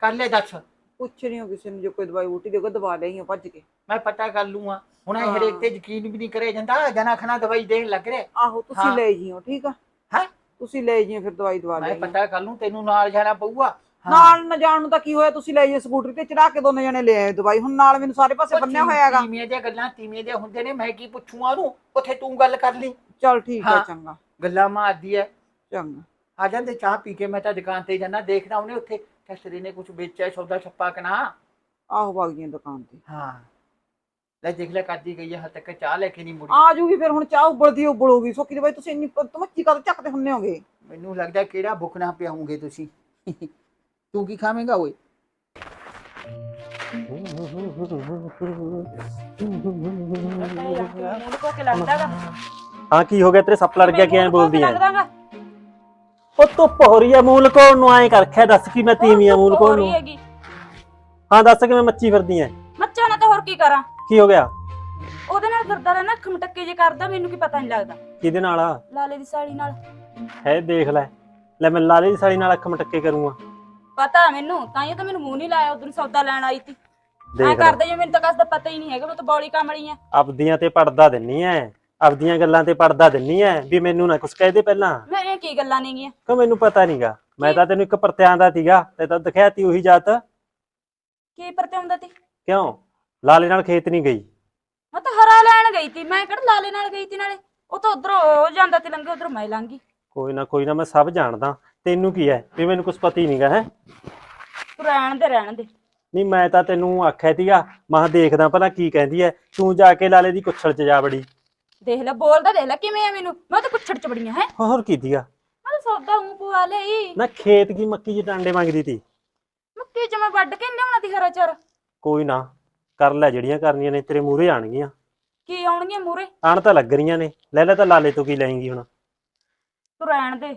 ਕਰ ਲੈ ਦੱਸ। ਪੁੱਛ ਨਹੀਂ ਹੋ ਕਿਸੇ ਨੂੰ ਜੇ ਕੋਈ ਦਵਾਈ ਬੂਟੀ ਦੇਗਾ ਦਵਾ ਲਿਆਈਓ ਭੱਜ ਕੇ। ਮੈਂ ਪਤਾ ਕਰ ਲੂੰਗਾ। ਹੁਣ ਇਹ ਹਾਂ। ਹਰੇਕ ਤੇ ਯਕੀਨ ਵੀ ਨਹੀਂ ਕਰਿਆ ਜਾਂਦਾ ਜਨਾ ਖਣਾ ਦਵਾਈ ਦੇਣ ਲੱਗ ਰਿਹਾ। ਆਹੋ ਤੁਸੀਂ ਹਾਂ। ਲੈ ਜਿਓ ਠੀਕ ਆ। ਹੈ? ਤੁਸੀਂ ਲੈ ਜਿਓ ਫਿਰ ਦਵਾਈ ਦਵਾ ਮੈਂ ਪਤਾ ਕਰ ਲੂੰ ਤੈਨੂੰ ਨਾਲ ਜਾਣਾ ਪਊਗਾ। ਨਾਲ ਨਾ ਜਾਣ ਨੂੰ ਤਾਂ ਕੀ ਹੋਇਆ ਤੁਸੀਂ ਲੈ ਜਿਓ ਸਕੂਟਰੀ ਤੇ ਚੜਾ ਕੇ ਦੋਨੇ ਜਣੇ ਲੈ ਆਏ ਦਵਾਈ। ਹੁਣ ਨਾਲ ਮੈਨੂੰ ਸਾਰੇ ਪਾਸੇ ਬੰਨਿਆ ਹੋਇਆ ਹੈਗਾ ਤੀਵੀਆਂ ਦੀਆਂ ਗੱਲਾਂ ਤੀਵੀਆਂ ਦੇ ਹੁੰਦੇ ਨੇ ਮੈਂ ਕੀ ਪੁੱਛੂਆਂ ਉਹਨੂੰ? ਉੱਥੇ ਤੂੰ ਗੱਲ ਕਰ ਲਈ। ਚਲ ਠੀਕ ਹਾਂ। ਚੰਗਾ। ਗੱਲਾਂ ਮਾਰਦੀ ਐ। ਚੰਗਾ। ਆ ਜਾਂਦੇ ਚਾਹ ਪੀ ਕੇ ਮੈਂ ਤਾਂ ਦੁਕਾਨ ਤੇ ਜਾਣਾ ਦੇਖਦਾ ਉਹਨੇ ਉੱਥੇ ਟੈਸਟਰੀ ਨੇ ਕੁਝ ਵੇਚਿਆ ਸੌਦਾ ਛੱਪਾ ਕਨਾ ਆਹੋ ਵਗ ਦੁਕਾਨ ਤੇ। ਹਾਂ। ਲੈ ਦੇਖ ਲੈ ਕਰਦੀ ਗਈ ਹੈ ਹੱਦ ਤੱਕ ਚਾਹ ਲੈ ਕੇ ਨਹੀਂ ਮੁੜੀ। ਆ ਜੂਗੀ ਫਿਰ ਹੁਣ ਚਾਹ ਉਬਲਦੀ ਉਬਲੂਗੀ ਸੋਕੀ ਦੇ ਬਾਈ ਤੁਸੀਂ ਇੰਨੀ ਤਮੱਚੀ ਕਦ ਚੱਕਦੇ ਹੁੰਨੇ ਹੋਗੇ? ਮੈਨੂੰ ਲੱਗਦਾ ਕਿਹੜਾ ਬੁਕਣਾ ਪਿਆਉਂਗੇ ਤੁਸੀਂ। ਤੂੰ ਕੀ ਖਾਵੇਂਗਾ ਓਏ? ਮੂੰਹ ਕੋ ਕੇ ਲੱਗਦਾਗਾ ਹਾਂ ਕੀ ਹੋ ਗਿਆ? ਤੇਰੇ ਸੱਪ ਲੜ ਗਿਆ ਕਿ ਐਂ ਬੋਲਦੀ ਐ? ਲੱਗਦਾਗਾ। ਉਹ ਧੁੱਪ ਹੋ ਰਹੀ ਆ ਮੂਲ ਕੋਲ ਨੂੰ ਐਂ ਕਰ ਰੱਖਿਆ ਦੱਸ ਕੀ ਮੈਂ ਤੀਵੀਂ ਆ ਮੂਲ ਕੋਲ ਨੂੰ? ਹੈਗੀ। ਹਾਂ ਦੱਸ ਕਿਵੇਂ ਮੱਚੀ ਫਿਰਦੀ ਐ? ਮੱਚਾ ਨਾ ਤਾਂ ਹੋਰ ਕੀ ਕਰਾਂ? ਕੀ ਹੋ ਗਿਆ? ਉਹਦੇ ਨਾਲ ਫਿਰਦਾ ਰਹਿਣਾ ਅੱਖ ਮਟੱਕੇ ਜੇ ਕਰਦਾ ਮੈਨੂੰ ਕੀ ਪਤਾ ਨਹੀਂ ਲੱਗਦਾ। ਕਿਹਦੇ ਨਾਲ ਆ? ਲਾਲੇ ਦੀ ਸਾਲੀ ਨਾਲ। ਹੈ ਦੇਖ ਲੈ। ਲੈ ਮੈਂ ਲਾਲੇ ਦੀ ਸਾਲੀ ਨਾਲ ਅੱਖ ਮਟੱਕੇ ਕਰੂੰਗਾ। ਪਤਾ ਮੈਨੂੰ ਤਾਂ ਹੀ ਤਾਂ ਮੈਨੂੰ ਮੂੰਹ ਨਹੀਂ ਲਾਇਆ ਉਦੋਂ ਸੌਦਾ ਲੈਣ ਆਈ ਸੀ। ਐ ਦੇਖ ਲੈ। ਕਰਦੇ ਜੇ ਮੈਨੂੰ ਤਾਂ ਕਸ ਦਾ ਪਤਾ ਹੀ ਨਹੀਂ ਹੈਗਾ ਮੈਂ ਤਾਂ ਬੌਲੀ ਕਾਮਲੀ ਆ। ਆਪਦੀਆਂ ਤੇ ਪੜਦਾ ਦਿੰਨੀ ਐ। ਆਪਦੀਆਂ ਗੱਲਾਂ ਤੇ ਪੜਦਾ ਦਿੰਨੀ ਐ ਵੀ ਮੈਨੂੰ ਨਾ ਕੁਛ ਕਹਿ ਦੇ ਪਹਿਲਾਂ। ਮੇਰੀਆਂ ਕੀ ਗੱਲਾਂ ਨੇਗੀਆਂ? ਕਿ ਮੈਨੂੰ ਪਤਾ ਨਹੀਂਗਾ? ਮੈਂ ਤਾਂ ਤੈਨੂੰ ਇੱਕ ਪਰਤਿਆਂ ਦਾ ਸੀਗਾ ਤੇ ਤਾਂ ਦਿਖਿਆ ਤੀ ਉਹੀ ਜਾਤ। ਕੀ ਪਰਤਿਆਉਂਦਾ ਤੀ? ਕਿਉਂ? ਲਾਲੇ ਨਾਲ ਖੇਤ ਨਹੀਂ ਗਈ। ਮੈਂ ਤਾਂ ਹਰਾ ਲੈਣ ਗਈ ਸੀ ਮੈਂ ਕਿਹੜਾ ਲਾਲੇ ਨਾਲ ਗਈ ਸੀ ਨਾਲੇ? ਉਹ ਤਾਂ ਉਧਰੋਂ ਜਾਂਦਾ ਤੇ ਲੰਘੇ ਉਧਰੋਂ ਮੈਂ ਲੰਘੀ। ਕੋਈ ਨਾ ਕੋਈ ਨਾ ਮੈਂ ਸਭ ਜਾਣਦਾ। ਤੈਨੂੰ ਕੀ ਐ? ਵੀ ਮੈਨੂੰ ਕੁਛ ਪਤਾ ਹੀ ਨਹੀਂਗਾ ਹੈ? ਤੂੰ ਰਹਿਣ ਦੇ ਰਹਿਣ ਦੇ। ਨਹੀਂ ਮੈਂ ਤਾਂ ਤੈਨੂੰ ਆਖਿਆ ਸੀਗਾ ਮਾਂ ਦੇਖਦਾ ਭਲਾ ਕੀ ਕਹਿੰਦੀ ਐ। ਤੂੰ ਜਾ ਕੇ ਲਾਲੇ ਦੀ ਕੁੱਛੜ 'ਚ ਜਾ ਵੜੀ। ਦੇਖ ਲੈ ਬੋਲਦਾ ਦੇਖ ਲੈ ਕਿਵੇਂ ਆ ਮੈਨੂੰ? ਮੈਂ ਤਾਂ ਕੁੱਛੜ ਚ ਬੜੀਆਂ ਹੈ? ਹੋਰ ਕੀ ਦੀਗਾ ਮੈਂ ਤਾਂ ਸੌਦਾ ਉਂ ਪਵਾ ਲਈ। ਨਾ ਖੇਤ ਕੀ ਮੱਕੀ ਚ ਡਾਂਡੇ ਮੰਗਦੀ ਤੀ? ਮੱਕੀ ਚ ਮੈਂ ਵੱਢ ਕੇ ਲਿਆਉਣਾ ਤੀ ਹਰਾ ਚਰ। ਕੋਈ ਨਾ ਕਰ ਲੈ ਜਿਹੜੀਆਂ ਕਰਨੀਆਂ ਨੇ ਤੇਰੇ ਮੂਹਰੇ ਆਣਗੀਆਂ ਕੀ ਆਉਣਗੀਆਂ ਮੂਰੇ ਆਣ ਤਾਂ ਲੱਗ ਰਹੀਆਂ ਨੇ ਲੈ ਲੈ ਤਾਂ ਲਾਲੇ ਤੋਂ ਕੀ ਲੈਂਗੀ ਹੁਣ ਤੂੰ ਰਹਿਣ ਦੇ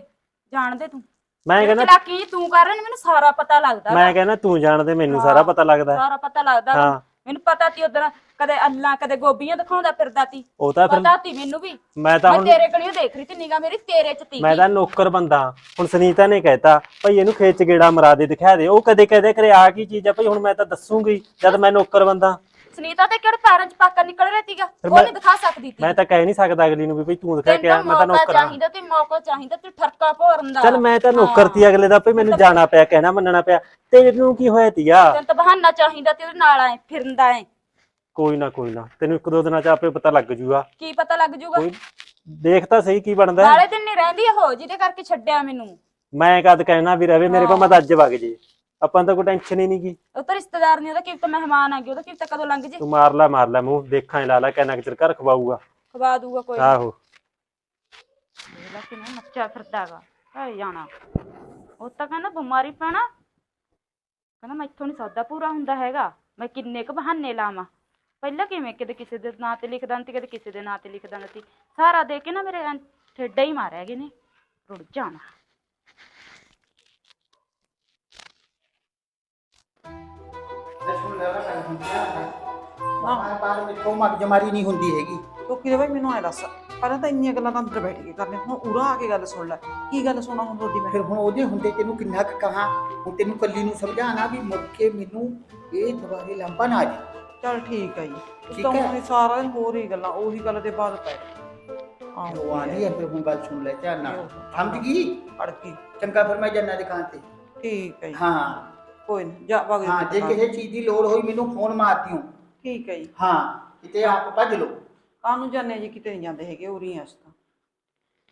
ਜਾਣ ਦੇ ਤੂੰ ਮੈਂ ਕਹਿੰਦਾ ਚਲਾਕੀ ਤੂੰ ਕਰ ਰਿਹਾ ਮੈਨੂੰ ਸਾਰਾ ਪਤਾ ਲੱਗਦਾ ਮੈਂ। ਕਹਿੰਦਾ ਤੂੰ ਜਾਣਦੇ ਮੈਨੂੰ ਸਾਰਾ ਪਤਾ ਲੱਗਦਾ। ਸਾਰਾ ਪਤਾ ਲੱਗਦਾ। ਹਾਂ ਮੈਨੂੰ ਪਤਾ ਤੀ ਉਧਰ ਕਦੇ ਅੱਲਾ ਕਦੇ ਗੋਭੀਆਂ ਦਿਖਾਉਂਦਾ ਫਿਰਦਾ ਤੀ। ਉਹ ਤਾਂ ਫਿਰ ਪਤਾ ਤੀ ਮੈਨੂੰ ਵੀ। ਮੈਂ ਤਾਂ ਮੈਂ ਹੁਣ ਤੇਰੇ ਕਣੀਓ ਦੇਖ ਰਹੀ ਤੀ ਨਿਗਾ ਮੇਰੀ ਤੇਰੇ ਚ ਤੀ। ਮੈਂ ਤਾਂ ਨੌਕਰ ਬੰਦਾ। ਹੁਣ ਸੁਨੀਤਾ ਨੇ ਕਹਿਤਾ ਭਈ ਇਹਨੂੰ ਖੇਤ ਚ ਗੇੜਾ ਮਰਾ ਦੇ ਦਿਖਾ ਦੇ। ਉਹ ਕਦੇ ਕਦੇ ਕਰੇ ਆ ਕੀ ਚੀਜ਼ ਆ? ਭਈ ਹੁਣ ਮੈਂ ਤਾਂ ਦੱਸੂਗੀ ਜਦ ਮੈਂ ਨੌਕਰ ਬੰਦਾ। ਸੁਨੀਤਾ ਤੇ ਕਿਹੜੇ ਪੈਰਾਂ ਚ ਪਾਕਾ ਨਿਕਲ ਰਿਹਾ ਤੀਗਾ ਉਹ ਮੈਂ- ਨਹੀਂ ਦਿਖਾ ਸਕਦੀ ਤੀ ਮੈਂ ਤਾਂ ਕਹਿ ਨਹੀਂ ਸਕਦਾ ਅਗਲੀ ਨੂੰ ਵੀ ਭਈ ਤੂੰ ਦਿਖਾ ਕੇ ਆ ਮੈਂ ਤਾਂ ਨੌਕਰ। ਚਾਹੀਦਾ ਤੇ ਮੌਕਾ ਚਾਹੀਦਾ ਤੇ ਠਰਕਾ ਭੋਰਨ ਦਾ। ਚਲ ਮੈਂ ਤਾਂ ਨੌਕਰ। ਤੀ ਅਗਲੇ ਦਾ ਭਈ ਮੈਨੂੰ ਜਾਣਾ ਪਿਆ ਕਹਿਣਾ ਮੰਨਣਾ ਪਿਆ। ਤੈਨੂੰ ਕੀ ਹੋਇਆ ਤੀਆ? ਤੈਨੂੰ ਤਾਂ ਬਹਾਨਾ ਚਾਹੀਦਾ ਤੇ ਉਹਦੇ ਨਾਲ ਆਏ ਫਿਰਦਾ ਏ ਕੋਈ ਨਾ ਕੋਈ ਨਾ। ਤੈਨੂੰ ਇੱਕ ਦੋ ਦਿਨਾਂ ਚ ਆਪੇ ਪਤਾ ਲੱਗ ਜੂਗਾ। ਕੀ ਪਤਾ ਲੱਗ ਜੂਗਾ? ਕੋਈ ਦੇਖ ਤਾਂ ਸਹੀ ਕੀ ਬਣਦਾ। ਹੈ। ਨਾਲੇ ਦਿਨ ਨਹੀਂ ਰਹਿੰਦੀ ਉਹ ਜਿਹਦੇ ਕਰਕੇ ਛੱਡਿਆ ਮੈਨੂੰ। ਮੈਂ ਕਦ ਕਹਿਣਾ ਵੀ ਰਵੇ ਮੇਰੇ ਕੋਲ ਮੈਂ ਤਾਂ ਅੱਜ ਵਗ ਜੇ। ਆਪਾਂ ਨੂੰ ਤਾਂ ਕੋਈ ਟੈਨਸ਼ਨ ਹੀ ਨਹੀਂ ਕੀ ਉਹ ਤਾਂ ਰਿਸ਼ਤੇਦਾਰ ਨਹੀਂ ਉਹਦਾ ਕੀ ਤਾਂ ਮਹਿਮਾਨ ਆ ਗਿਆ ਉਹਦਾ ਕੀ ਤਾਂ ਕਦੋਂ ਲੰਘ ਜੇ। ਤੂੰ ਮਾਰ ਲੈ ਮਾਰ ਲੈ ਮੂੰਹ ਦੇਖਾਂ ਲਾ ਲੈ ਕਿੰਨਾ ਕੁ ਚਿਰ ਘਰ ਖਵਾਊਗਾ। ਖਵਾ ਦੂਗਾ ਕੋਈ ਆਹੋ। ਵੇਲਾ ਕਿਵੇਂ ਮੱਚਾ ਫਿਰਦਾਗਾ ਹਾਏ ਜਾਣਾ। ਉਹ ਤਾਂ ਕਹਿੰਦਾ ਬਿਮਾਰੀ ਪੈਣਾ। ਕਹਿੰਦਾ ਮੈਥੋਂ ਨਹੀਂ ਸੌਦਾ ਪੂਰਾ ਹੁੰਦਾ ਹੈਗਾ ਮੈਂ ਕਿੰਨੇ ਕੁ ਬਹਾਨੇ ਲਾਵਾਂ। ਪਹਿਲਾਂ ਕਿਵੇਂ ਕਿਤੇ ਕਿਸੇ ਦੇ ਨਾਂ ਤੇ ਲਿਖ ਦਿੰਦੀ ਕਦੇ ਕਿਸੇ ਦੇ ਨਾਂ ਤੇ ਲਿਖ ਦਿੰਦੀ ਸਾਰਾ ਦੇ ਕੇ ਨਾ ਮੇਰੇ ਐਂ ਠੇਡਾ ਹੀ ਮਾਰਿਆ ਗਏ ਨੇ ਰੁੜ ਜਾਣਾ। ਬਾਹਰ ਬਾਹਰ ਮੇਥੋਂ ਮਗਜਮਾਰੀ ਨਹੀਂ ਹੁੰਦੀ ਹੈਗੀ। ਲੋਕੀ ਦੇ ਬਈ ਮੈਨੂੰ ਐ ਦੱਸ? ਪਹਿਲਾਂ ਤਾਂ ਇੰਨੀਆਂ ਗੱਲਾਂ ਤਾਂ ਅੰਦਰ ਬੈਠ ਕੇ ਕਰਨੇ ਹੁਣ ਉਰਾ ਆ ਕੇ ਗੱਲ ਸੁਣ ਲੈ। ਕੀ ਗੱਲ ਸੁਣਾ ਹੁਣ ਤੁਹਾਡੀ ਮੈਂ? ਫਿਰ ਹੁਣ ਉਹਦੇ ਹੁੰਦੇ ਤੈਨੂੰ ਕਿੰਨਾ ਕੁ ਕਹਾ? ਹੁਣ ਤੈਨੂੰ ਕੱਲੀ ਨੂੰ ਸਮਝਾਣਾ ਵੀ ਮੁੜ ਕੇ ਮੈਨੂੰ ਇਹ ਦੁਬਾਰੇ ਲੰਬਾ ਨਾ ਆ ਜੇ ਚੱਲ ਠੀਕ ਆ ਜੀ। ਠੀਕ ਠੀਕ ਤਾਂ ਹੈ। ਹੁਣ ਸਾਰਾ ਦਿਨ ਹੋਰ ਹੀ ਗੱਲਾਂ ਉਹੀ ਗੱਲ ਦੇ ਬਾਅਦ ਪੈ ਆਹੋ ਉਹ ਆਂਦੀ ਹੈ ਫਿਰ ਹੁਣ ਗੱਲ ਸੁਣ ਲੈ ਧਿਆਨ ਨਾਲ। ਸਮਝ ਗਈ? ਅੜ ਗਈ ਚੰਗਾ ਫਿਰ ਮੈਂ ਜੰਨਾ ਦੁਕਾਨ ਤੇ। ਠੀਕ ਹੈ ਜੀ। ਹਾਂ। ਕੋਈ ਨਹੀਂ ਜਾ ਵਗ ਹਾਂ ਜੇ ਕਿਸੇ ਚੀਜ਼ ਦੀ ਲੋੜ ਹੋਈ ਮੈਨੂੰ ਫੋਨ ਮਾਰ ਦਿਓ ਠੀਕ ਹੈ ਜੀ। ਹਾਂ ਕਿਤੇ ਆਪ ਭੱਜ ਲਓ। ਕਾਹਨੂੰ ਜਾਣੇ ਜੀ ਕਿਤੇ ਨਹੀਂ ਜਾਂਦੇ ਹੈਗੇ ਉਰੀ ਐਸ ਤਾਂ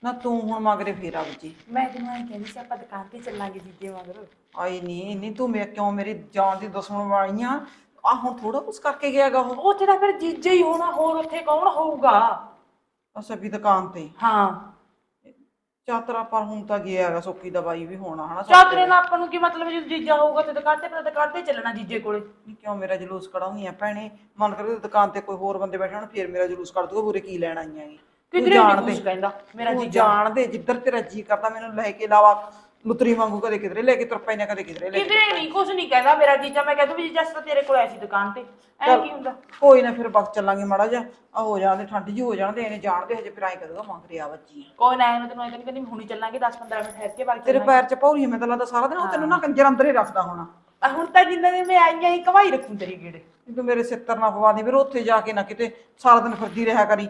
ਨਾ ਤੂੰ ਹੁਣ ਮਗਰੇ ਫੇਰ ਆਵ ਜੀ। ਮੈਂ ਤੈਨੂੰ ਐਂ ਕਹਿੰਦੀ ਸੀ ਆਪਾਂ ਦੁਕਾਨ ਤੇ ਚੱਲਾਂਗੇ ਜੀਜੇ ਮਗਰ। ਆਈ ਨਹੀਂ ਨਹੀਂ ਤੂੰ ਮੈਂ ਕਿਉਂ ਮੇਰੀ ਜਾਨ ਦੀ ਦੁਸ਼ਮਣ ਵਾਲੀਆਂ ਆ? ਹੁਣ ਥੋੜਾ ਕੁਛ ਕਰਕੇ ਗਿਆਗਾ ਉਹ? ਤਾਂ ਫਿਰ ਜੀਜੇ ਹੀ ਹੋਣਾ ਹੋਰ ਉੱਥੇ ਕੌਣ ਹੋਊਗਾ? ਅਸਾਂ ਵੀ ਦੁਕਾਨ ਤੇ। ਹਾਂ। ਚਾਤਰਾ ਪਰ ਹੁਣ ਤਾਂ ਗਿਆਗਾ ਸੁੱਕੀ ਦਵਾਈ ਵੀ ਹੋਣਾ ਹਨਾ ਚਾਦਰੇ ਨਾਲ ਆਪਾਂ ਨੂੰ ਕੀ ਮਤਲਬ ਜੇ ਜੀਜਾ ਹੋਊਗਾ ਤੇ ਦੁਕਾਨ ਤੇ ਫਿਰ ਦੁਕਾਨ ਤੇ ਚੱਲਣਾ ਜੀਜੇ ਕੋਲੇ। ਨਹੀਂ ਕਿਉਂ ਮੇਰਾ ਜਲੂਸ ਕਢਾਉਂਗੀਆਂ ਭੈਣੇ। ਮਨ ਕਰੇ ਦੁਕਾਨ ਤੇ ਕੋਈ ਹੋਰ ਬੰਦੇ ਬੈਠੇ ਹੋਣ ਫੇਰ ਮੇਰਾ ਜਲੂਸ ਕੱਢ ਦੂਗਾ ਪੂਰੇ ਕੀ ਲੈਣ ਆਈਆਂ ਗੀ ਕਿਧਰੇ ਨਹੀਂ ਕੁਝ ਕਹਿੰਦਾ ਮੇਰਾ ਜੀਜਾ। ਜਾਣਦੇ ਜਿੱਧਰ ਤੇਰਾ ਜੀ ਕਰਦਾ ਮੈਨੂੰ ਲੈ ਕੇ ਲਾਵਾ। ਲੁਤਰੀ ਵਾਂਗੂ ਕਦੇ ਕਿਧਰੇ ਲੈ ਕੇ ਤੁਰ ਪੈਣਾ ਕਦੇ ਕਿਧਰੇ ਲੈ ਕੇ ਕਿਧਰੇ ਨਹੀਂ ਕੁਝ ਨਹੀਂ ਕਹਿੰਦਾ ਮੇਰਾ ਜੀਜਾ। ਮੈਂ ਕਹਿੰਦਾ ਵੀ ਜੀਜਾ ਅਸੀਂ ਤਾਂ ਤੇਰੇ ਕੋਲ ਆਇਆ ਸੀ ਦੁਕਾਨ ਤੇ। ਐ। ਕੀ ਹੁੰਦਾ? ਕੋਈ ਨਾ ਫਿਰ ਵਕਤ ਚੱਲਾਂਗੇ ਮਾੜਾ ਜਿਹਾ। ਆ ਹੋ ਜਾਂਦੇ ਠੰਡ ਜੀ ਹੋ ਜਾਂਦੇ ਇਹਨੇ ਜਾਣਦੇ ਹਜੇ ਫਿਰ ਐਂ ਕਰੂਗਾ ਮੰਗ ਰਿਆ ਬੱਚੀ ਕੋਈ ਨਾ ਇਹਨੂੰ ਤੈਨੂੰ ਐਂ ਕਹਿੰਦੀ ਕਹਿੰਦੀ ਹੁਣੀ ਚੱਲਾਂਗੇ 10 15 ਮਿੰਟ ਠਹਿਰ ਕੇ ਬਾਅਦ ਤੇਰੇ ਪੈਰ 'ਚ ਪੌੜੀ ਮੈਂ ਤਾਂ ਲੱਗਦਾ ਸਾਰਾ ਦਿਨ ਉਹ ਤੈਨੂੰ ਨਾ ਕੰਜਰ ਅੰਦਰ ਹੀ ਰੱਖਦਾ ਹੋਣਾ। ਆ ਹੁਣ ਤਾਂ ਜਿੰਨੇ ਦਿਨ ਮੈਂ ਆਈਆਂ ਹੀ ਕਵਾਈ ਰੱਖੂ ਤੇਰੀ ਗੇੜੇ। ਤੂੰ ਮੇਰੇ ਸਿੱਤਰ ਨਾ ਪਵਾ ਦੀ ਫਿਰ ਉੱਥੇ ਜਾ ਕੇ ਨਾ ਕਿਤੇ ਸਾਰਾ ਦਿਨ ਫਿਰਦੀ ਰਿਹਾ ਕਰੀ।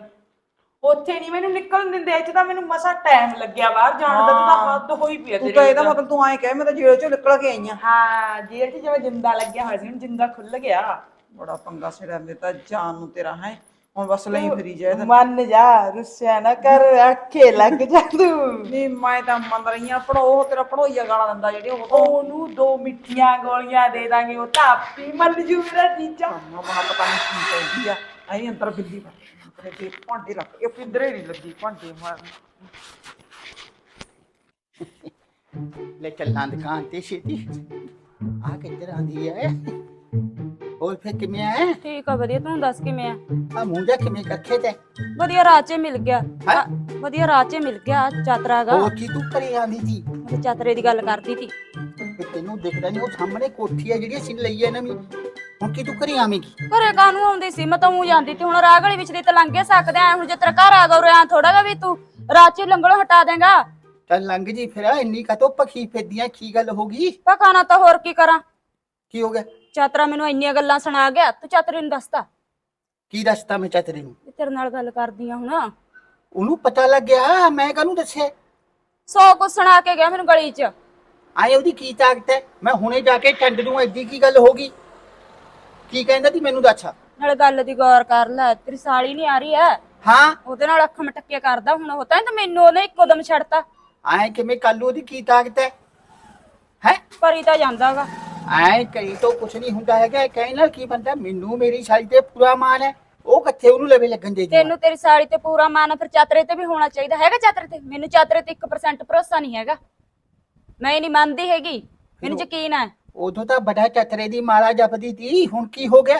ਉੱਥੇ ਨਹੀਂ ਮੈਨੂੰ ਨਿਕਲਣ ਦਿੰਦੇ ਇੱਥੇ ਤਾਂ ਮੈਨੂੰ ਮਸਾ ਟਾਈਮ ਲੱਗਿਆ ਬਾਹਰ ਜਾਣ ਦਾ ਤੂੰ ਤਾਂ ਹੱਦ ਹੋਈ ਪਈ ਆ ਤੂੰ ਤੇਰੀ ਤਾਂ ਇਹਦਾ ਮਤਲਬ ਤੂੰ ਐਂ ਕਹਿ ਮੈਂ ਤਾਂ ਜੇਲ੍ਹ 'ਚੋਂ ਨਿਕਲ ਕੇ ਆਈ ਆਂ। ਹਾਂ ਜੇਲ੍ਹ 'ਚ ਜਿਵੇਂ ਜਿੰਦਾ ਲੱਗਿਆ ਹੋਇਆ ਸੀ ਹੁਣ ਜਿੰਦਾ ਖੁੱਲ ਗਿਆ। ਬੜਾ ਪੰਗਾ ਸਿੜਾ ਮੇਰੇ ਤਾਂ ਜਾਨ ਨੂੰ ਤੇਰਾ ਹੈ। ਹੁਣ ਬਸ ਲਈ ਫਿਰੀ ਜਾਏ ਤਾਂ। ਮੰਨ ਜਾ ਰੁੱਸਿਆ ਨਾ ਕਰ ਅੱਖੇ ਲੱਗ ਜਾ ਤੂੰ। ਨਹੀਂ ਮੈਂ ਤਾਂ ਮੰਨ ਰਹੀ ਆ ਪੜੋ ਉਹ ਤੇਰਾ ਪੜੋਈਆ ਗਾਲਾਂ ਦਿੰਦਾ ਜਿਹੜੇ ਉਹ ਤੋਂ। ਉਹਨੂੰ ਦੋ ਮਿੱਠੀਆਂ ਗੋਲੀਆਂ ਦੇ ਦਾਂਗੇ ਉਹ ਤਾਂ ਆਪੀ ਮੰਨ ਜੂ ਮੇਰਾ ਜੀਜਾ। ਮਾ ਮਾ ਪਤਾ ਨਹੀਂ ਕੀ ਕਹਿੰਦੀ ਆ। ਐਨੀ ਅੰਦਰ ਬਿੱਲੀ ਆਪਣੇ ਤੇ ਭਾਂਡੇ ਰੱਖ ਇਹ ਪਿੰਦਰੇ ਨਹੀਂ ਲੱਗੀ ਭਾਂਡੇ ਮਾਰ ਲੈ ਚੱਲਾਂ ਦੁਕਾਨ ਤੇ ਛੇਤੀ। ਆ ਕਿੱਧਰ ਆਂਦੀ ਹੈ ਹੋਰ ਫਿਰ ਕਿਵੇਂ ਹੈ ਠੀਕ ਆ ਵਧੀਆ। ਤੂੰ ਦੱਸ ਕਿਵੇਂ ਆ ਆ ਮੂੰਹ ਜਾ ਕਿਵੇਂ ਰੱਖੇ ਤੇ? ਵਧੀਆ ਰਾਹ 'ਚ ਮਿਲ ਗਿਆ। ਹੈਂ? ਆ, ਵਧੀਆ ਰਾਹ 'ਚ ਮਿਲ ਗਿਆ ਚਾਤਰਾ ਗਾ। ਹੋਰ ਕੀ ਤੂੰ ਘਰੇ ਆਂਦੀ ਸੀ? ਮੈਂ ਚਾਤਰੇ ਦੀ ਗੱਲ ਕਰਦੀ ਸੀ। ਤੇ ਤੈਨੂੰ ਦਿਖਦਾ ਨਹੀਂ ਉਹ ਸਾਹਮਣੇ ਕੋਠੀ ਹੈ ਜਿਹੜੀ ਅਸੀਂ ਲਈ ਹੈ ਨਵੀਂ। ਹੁਣ ਕੀ ਤੂੰ ਘਰੇ ਆਵੇਂਗੀ? ਘਰੇ ਕਾਹਨੂੰ ਆਉਂਦੀ ਸੀ? ਮੈਂ ਤਾਂ ਉਹ ਜਾਂਦੀ ਤੇ ਹੁਣ ਰਾਹ ਗਲੀ ਵਿੱਚ ਦੀ ਤਾਂ ਲੰਘੇ ਸਕਦੇ ਆ ਹੁਣ ਜੇ ਤੇਰਾ ਘਰ ਆ ਗਿਆ ਉਰੇ ਆ ਥੋੜਾ ਗਾ ਵੀ ਤੂੰ 'ਚ ਲੰਗੜੋਂ ਹਟਾ ਦੇਂਗਾ। ਚੱਲ ਲੰਘ ਜੀ ਫਿਰ ਇੰਨੀ ਕਤੋਂ ਪਖੀ ਫਿਰਦੀਆਂ ਕੀ ਗੱਲ ਹੋ ਗਈ? ਪਕਾ ਨਾ ਤਾਂ ਹੋਰ ਕੀ ਕਰਾਂ। ਕੀ ਹੋ ਗਿਆ? ਚਾਤਰਾ ਮੈਨੂੰ ਇੰਨੀਆਂ ਗੱਲਾਂ ਸੁਣਾ ਗਿਆ ਤੂੰ ਚਾਤਰੇ ਨੂੰ ਦੱਸਤਾ। ਕੀ ਦੱਸਤਾ ਮੈਂ ਚਾਤਰੇ ਨੂੰ? ਵੀ ਤੇਰੇ ਨਾਲ ਗੱਲ ਕਰਦੀ ਆ ਹੁਣ। ਉਹਨੂੰ ਪਤਾ ਲੱਗ ਗਿਆ ਮੈਂ ਕਾਹਨੂੰ ਦੱਸਿਆ? ਸੌ ਕੁਛ ਸੁਣਾ ਕੇ ਗਿਆ ਮੈਨੂੰ ਗਲੀ 'ਚ। ਆਏ ਉਹਦੀ ਕੀ ਤਾਕਤ ਹੈ? ਮੈਂ ਹੁਣੇ ਜਾ ਕੇ ਟੰਡ ਨੂੰ ਐਡੀ ਕੀ ਗੱਲ ਹੋ ਗਈ? ਕੀ ਕਹਿੰਦਾ ਤੀ ਮੈਨੂੰ ਦੱਸ? ਨਾਲ ਗੱਲ ਦੀ ਗੌਰ ਕਰ ਲੈ ਤੇਰੀ ਸਾਲੀ ਨਹੀਂ ਆ ਰਹੀ ਐ। ਹਾਂ। ਉਹਦੇ ਨਾਲ ਅੱਖ ਮਟੱਕੇ ਕਰਦਾ ਹੁਣ ਉਹ ਤਾਂ ਤਾਂ ਮੈਨੂੰ ਉਹਨੇ ਇੱਕੋ ਦਮ ਛੱਡਤਾ। ਆਏ ਕਿਵੇਂ ਕੱਲੂ ਉਹਦੀ ਕੀ ਤਾਕਤ ਹੈ ਹੈ? ਪਰੀ ਤਾਂ ਜਾਂਦਾਗਾ ਆਏ ਕਈ ਤੋਂ ਕੁਛ ਨਹੀਂ ਹੁੰਦਾ ਹੈਗਾ ਕਹਿ ਨਾਲ ਕੀ ਬੰਦਾ ਮੈਨੂੰ ਮੇਰੀ ਸਾਲੀ ਤੇ ਪੂਰਾ ਮਾਨ ਹੈ ਉਹ ਕਿੱਥੇ ਉਹਨੂੰ ਲਵੇ ਲੱਗਣ ਦੇ ਦੀ ਤੈਨੂੰ ਤੇਰੀ ਸਾਲੀ ਤੇ ਪੂਰਾ ਮਾਨ ਆ, ਫਿਰ ਚਾਤਰੇ ਤੇ ਵੀ ਹੋਣਾ ਚਾਹੀਦਾ ਹੈਗਾ ਚਾਤਰੇ ਤੇ? ਮੈਨੂੰ ਚਾਤਰੇ ਤੇ 1% ਭਰੋਸਾ ਨਹੀਂ ਹੈਗਾ। ਮੈਂ ਨਹੀਂ ਮੰਨਦੀ ਹੈਗੀ। ਮੈਨੂੰ ਯਕੀਨ ਹੈ ਉਦੋਂ ਤਾਂ ਬੜਾ ਚਤਰੇ ਦੀ ਮਾਲਾ ਜਪਦੀ ਤੀ ਹੁਣ ਕੀ ਹੋ ਗਿਆ?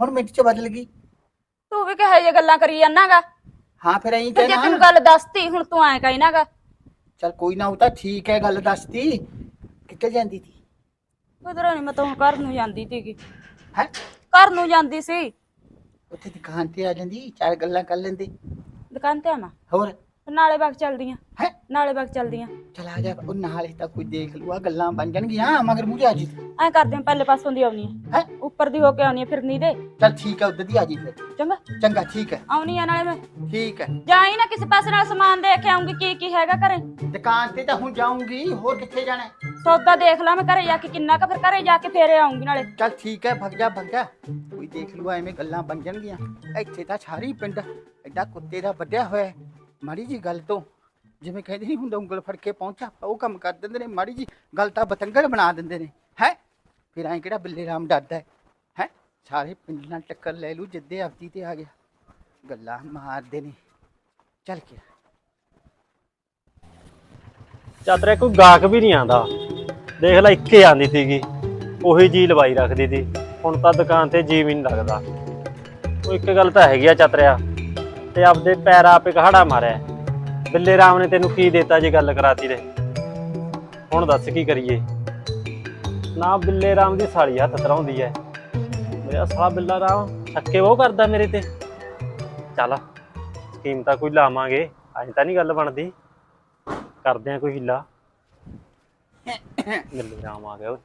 ਹੁਣ ਮਿੰਟ ਚ ਬਦਲ ਗਈ। ਤੂੰ ਵੀ ਕਿਹੋ ਜਿਹੀਆਂ ਗੱਲਾਂ ਕਰੀ ਜਾਨਾਗਾ ਹਾਂ ਫਿਰ ਐਂ ਜੇ ਕਹਿਣਾ। ਤੈਨੂੰ ਗੱਲ ਦੱਸਤੀ ਹੁਣ ਤੂੰ ਐ ਕਹਿਨਾਗਾ ਚਲ ਕੋਈ ਨਾ ਉਹ ਤਾਂ ਠੀਕ ਹੈ ਗੱਲ ਦੱਸਦੀ ਕਿੱਥੇ ਜਾਂਦੀ ਤੀ? ਉਧਰੋਂ ਨਹੀਂ ਮੈਂ ਤਾਂ ਹੁਣ ਘਰ ਨੂੰ ਜਾਂਦੀ ਸੀਗੀ। ਹੈ? ਘਰ ਨੂੰ ਜਾਂਦੀ ਸੀ। ਉੱਥੇ ਦੁਕਾਨ ਤੇ ਆ ਜਾਂਦੀ ਚਾਰ ਗੱਲਾਂ ਕਰ ਲੈਂਦੇ। ਦੁਕਾਨ ਤੇ ਆਵਾਂ ਹੋਰ? ਨਾਲੇ ਬਾਗ ਚੱਲਦੀਆਂ ਹੈ? ਨਾਲੇ ਬਾਗ ਚੱਲਦੀਆਂ। ਚਲਾ ਜਾ ਉਹ ਨਾਲੇ ਤਾਂ ਕੋਈ ਦੇਖ ਲੂਆ ਗੱਲਾਂ ਬਣ ਜਾਣਗੀਆਂ ਮਗਰ ਮੂੰਹ ਆ ਜੀ। ਐ ਕਰਦੇ ਹਾਂ ਪਹਿਲੇ ਪਾਸੋਂ ਦੀ ਆਉਣੀ ਹੈ ਹੈ? ਉੱਪਰ ਦੀ ਹੋ ਕੇ ਆਉਣੀ ਹੈ ਫਿਰਨੀ ਦੇ। ਚਲ ਠੀਕ ਹੈ ਉਧਰ ਦੀ ਆ ਜੀ ਫਿਰ। ਚੰਗਾ। ਚੰਗਾ ਠੀਕ ਹੈ ਆਉਣੀ ਆ ਨਾਲੇ ਮੈਂ। ਠੀਕ ਹੈ ਜਾਈ ਨਾ ਕਿਸੇ ਪਾਸੇ ਨਾਲ ਸਮਾਨ ਦੇਖ ਕੇ ਆਉਂਗੀ ਕੀ ਕੀ ਹੈਗਾ ਘਰੇ। ਦੁਕਾਨ ਤੇ ਤਾਂ ਹੁਣ ਜਾਊਂਗੀ ਹੋਰ ਕਿੱਥੇ ਜਾਣਾ? ਸੌਦਾ ਦੇਖ ਲਾ ਮੈਂ ਘਰੇ ਜਾ ਕੇ ਕਿੰਨਾ ਕੁ ਫਿਰ ਘਰੇ ਜਾ ਕੇ ਫੇਰੇ ਆਉਂਗੀ ਨਾਲੇ। ਚਲ ਠੀਕ ਹੈ ਭੱਗ ਜਾ ਭੱਗ ਜਾ। ਕੋਈ ਦੇਖ ਲੂਆ ਐਵੇਂ ਗੱਲਾਂ ਬਣ ਜਾਣਗੀਆਂ। ਇੱਥੇ ਤਾਂ ਸਾਰੀ ਪਿੰਡ ਐਡਾ ਕੁੱਤੇ ਦਾ ਵੱਡਿਆ ਹੋਇਆ ਹੈ। ਮਾੜੀ ਜੀ ਗੱਲ ਤੋਂ ਜਿਵੇਂ ਕਹਿੰਦੇ ਨਹੀਂ ਹੁੰਦਾ ਉਂਗਲ ਫੜ ਕੇ ਪਹੁੰਚਾ, ਉਹ ਕੰਮ ਕਰ ਦਿੰਦੇ ਨੇ, ਮਾੜੀ ਜੀ ਗੱਲ ਤਾਂ ਬਤੰਗੜ ਬਣਾ ਦਿੰਦੇ ਨੇ, ਹੈ? ਫਿਰ ਐਂ ਕਿਹੜਾ ਬਿੱਲੇ ਰਾਮ ਡਰਦਾ ਹੈ ਹੈ? ਸਾਰੇ ਪਿੰਡ ਨਾਲ ਟੱਕਰ ਲੈ ਲੂ ਜਿੱਦੇ ਆਪਦੀ ਤੇ ਆ ਗਿਆ। ਗੱਲਾਂ ਮਾਰਦੇ ਨੇ। ਚੱਲ ਕੇ ਚਾਤਰੇ ਕੋਈ ਗਾਹਕ ਵੀ ਨਹੀਂ ਆਂਦਾ ਦੇਖ ਲੈ, ਇੱਕੇ ਆਂਦੀ ਸੀਗੀ। ਉਹੀ ਜੀ ਲਵਾਈ ਰੱਖਦੀ ਸੀ। ਹੁਣ ਤਾਂ ਦੁਕਾਨ ਤੇ ਜੀ ਵੀ ਨਹੀਂ ਲੱਗਦਾ। ਉਹ ਇੱਕ ਗੱਲ ਤਾਂ ਹੈਗੀ ਆ ਚਾਤਰਿਆ, ਤੇ ਆਪਦੇ ਪੈਰ ਆਪੇ ਕਹਾੜਾ ਮਾਰਿਆ। ਬਿੱਲੇ ਰਾਮ ਨੇ ਤੈਨੂੰ ਕੀ ਦਿੱਤਾ ਜੇ ਗੱਲ ਕਰਾਤੀ ਤੇ? ਹੁਣ ਦੱਸ ਕੀ ਕਰੀਏ? ਨਾ ਬਿੱਲੇ ਰਾਮ ਦੀ ਸਾਲੀ ਹੱਥ ਧਰਾਉਂਦੀ ਐ। ਮੇਰਾ ਸਾਲਾ ਬਿੱਲਾ ਰਾਮ ਛੱਕੇ ਉਹ ਕਰਦਾ ਮੇਰੇ ਤੇ। ਚੱਲ ਸਕੀਮ ਤਾਂ ਕੋਈ ਲਾਵਾਂਗੇ ਅੱਜ ਤਾਂ ਨਹੀਂ ਗੱਲ ਬਣਦੀ। ਕਰਦੇ ਆ ਕੋਈ ਹਿੱਲਾ। ਬਿੱਲੇ ਰਾਮ ਆ ਗਿਆ ਓਏ।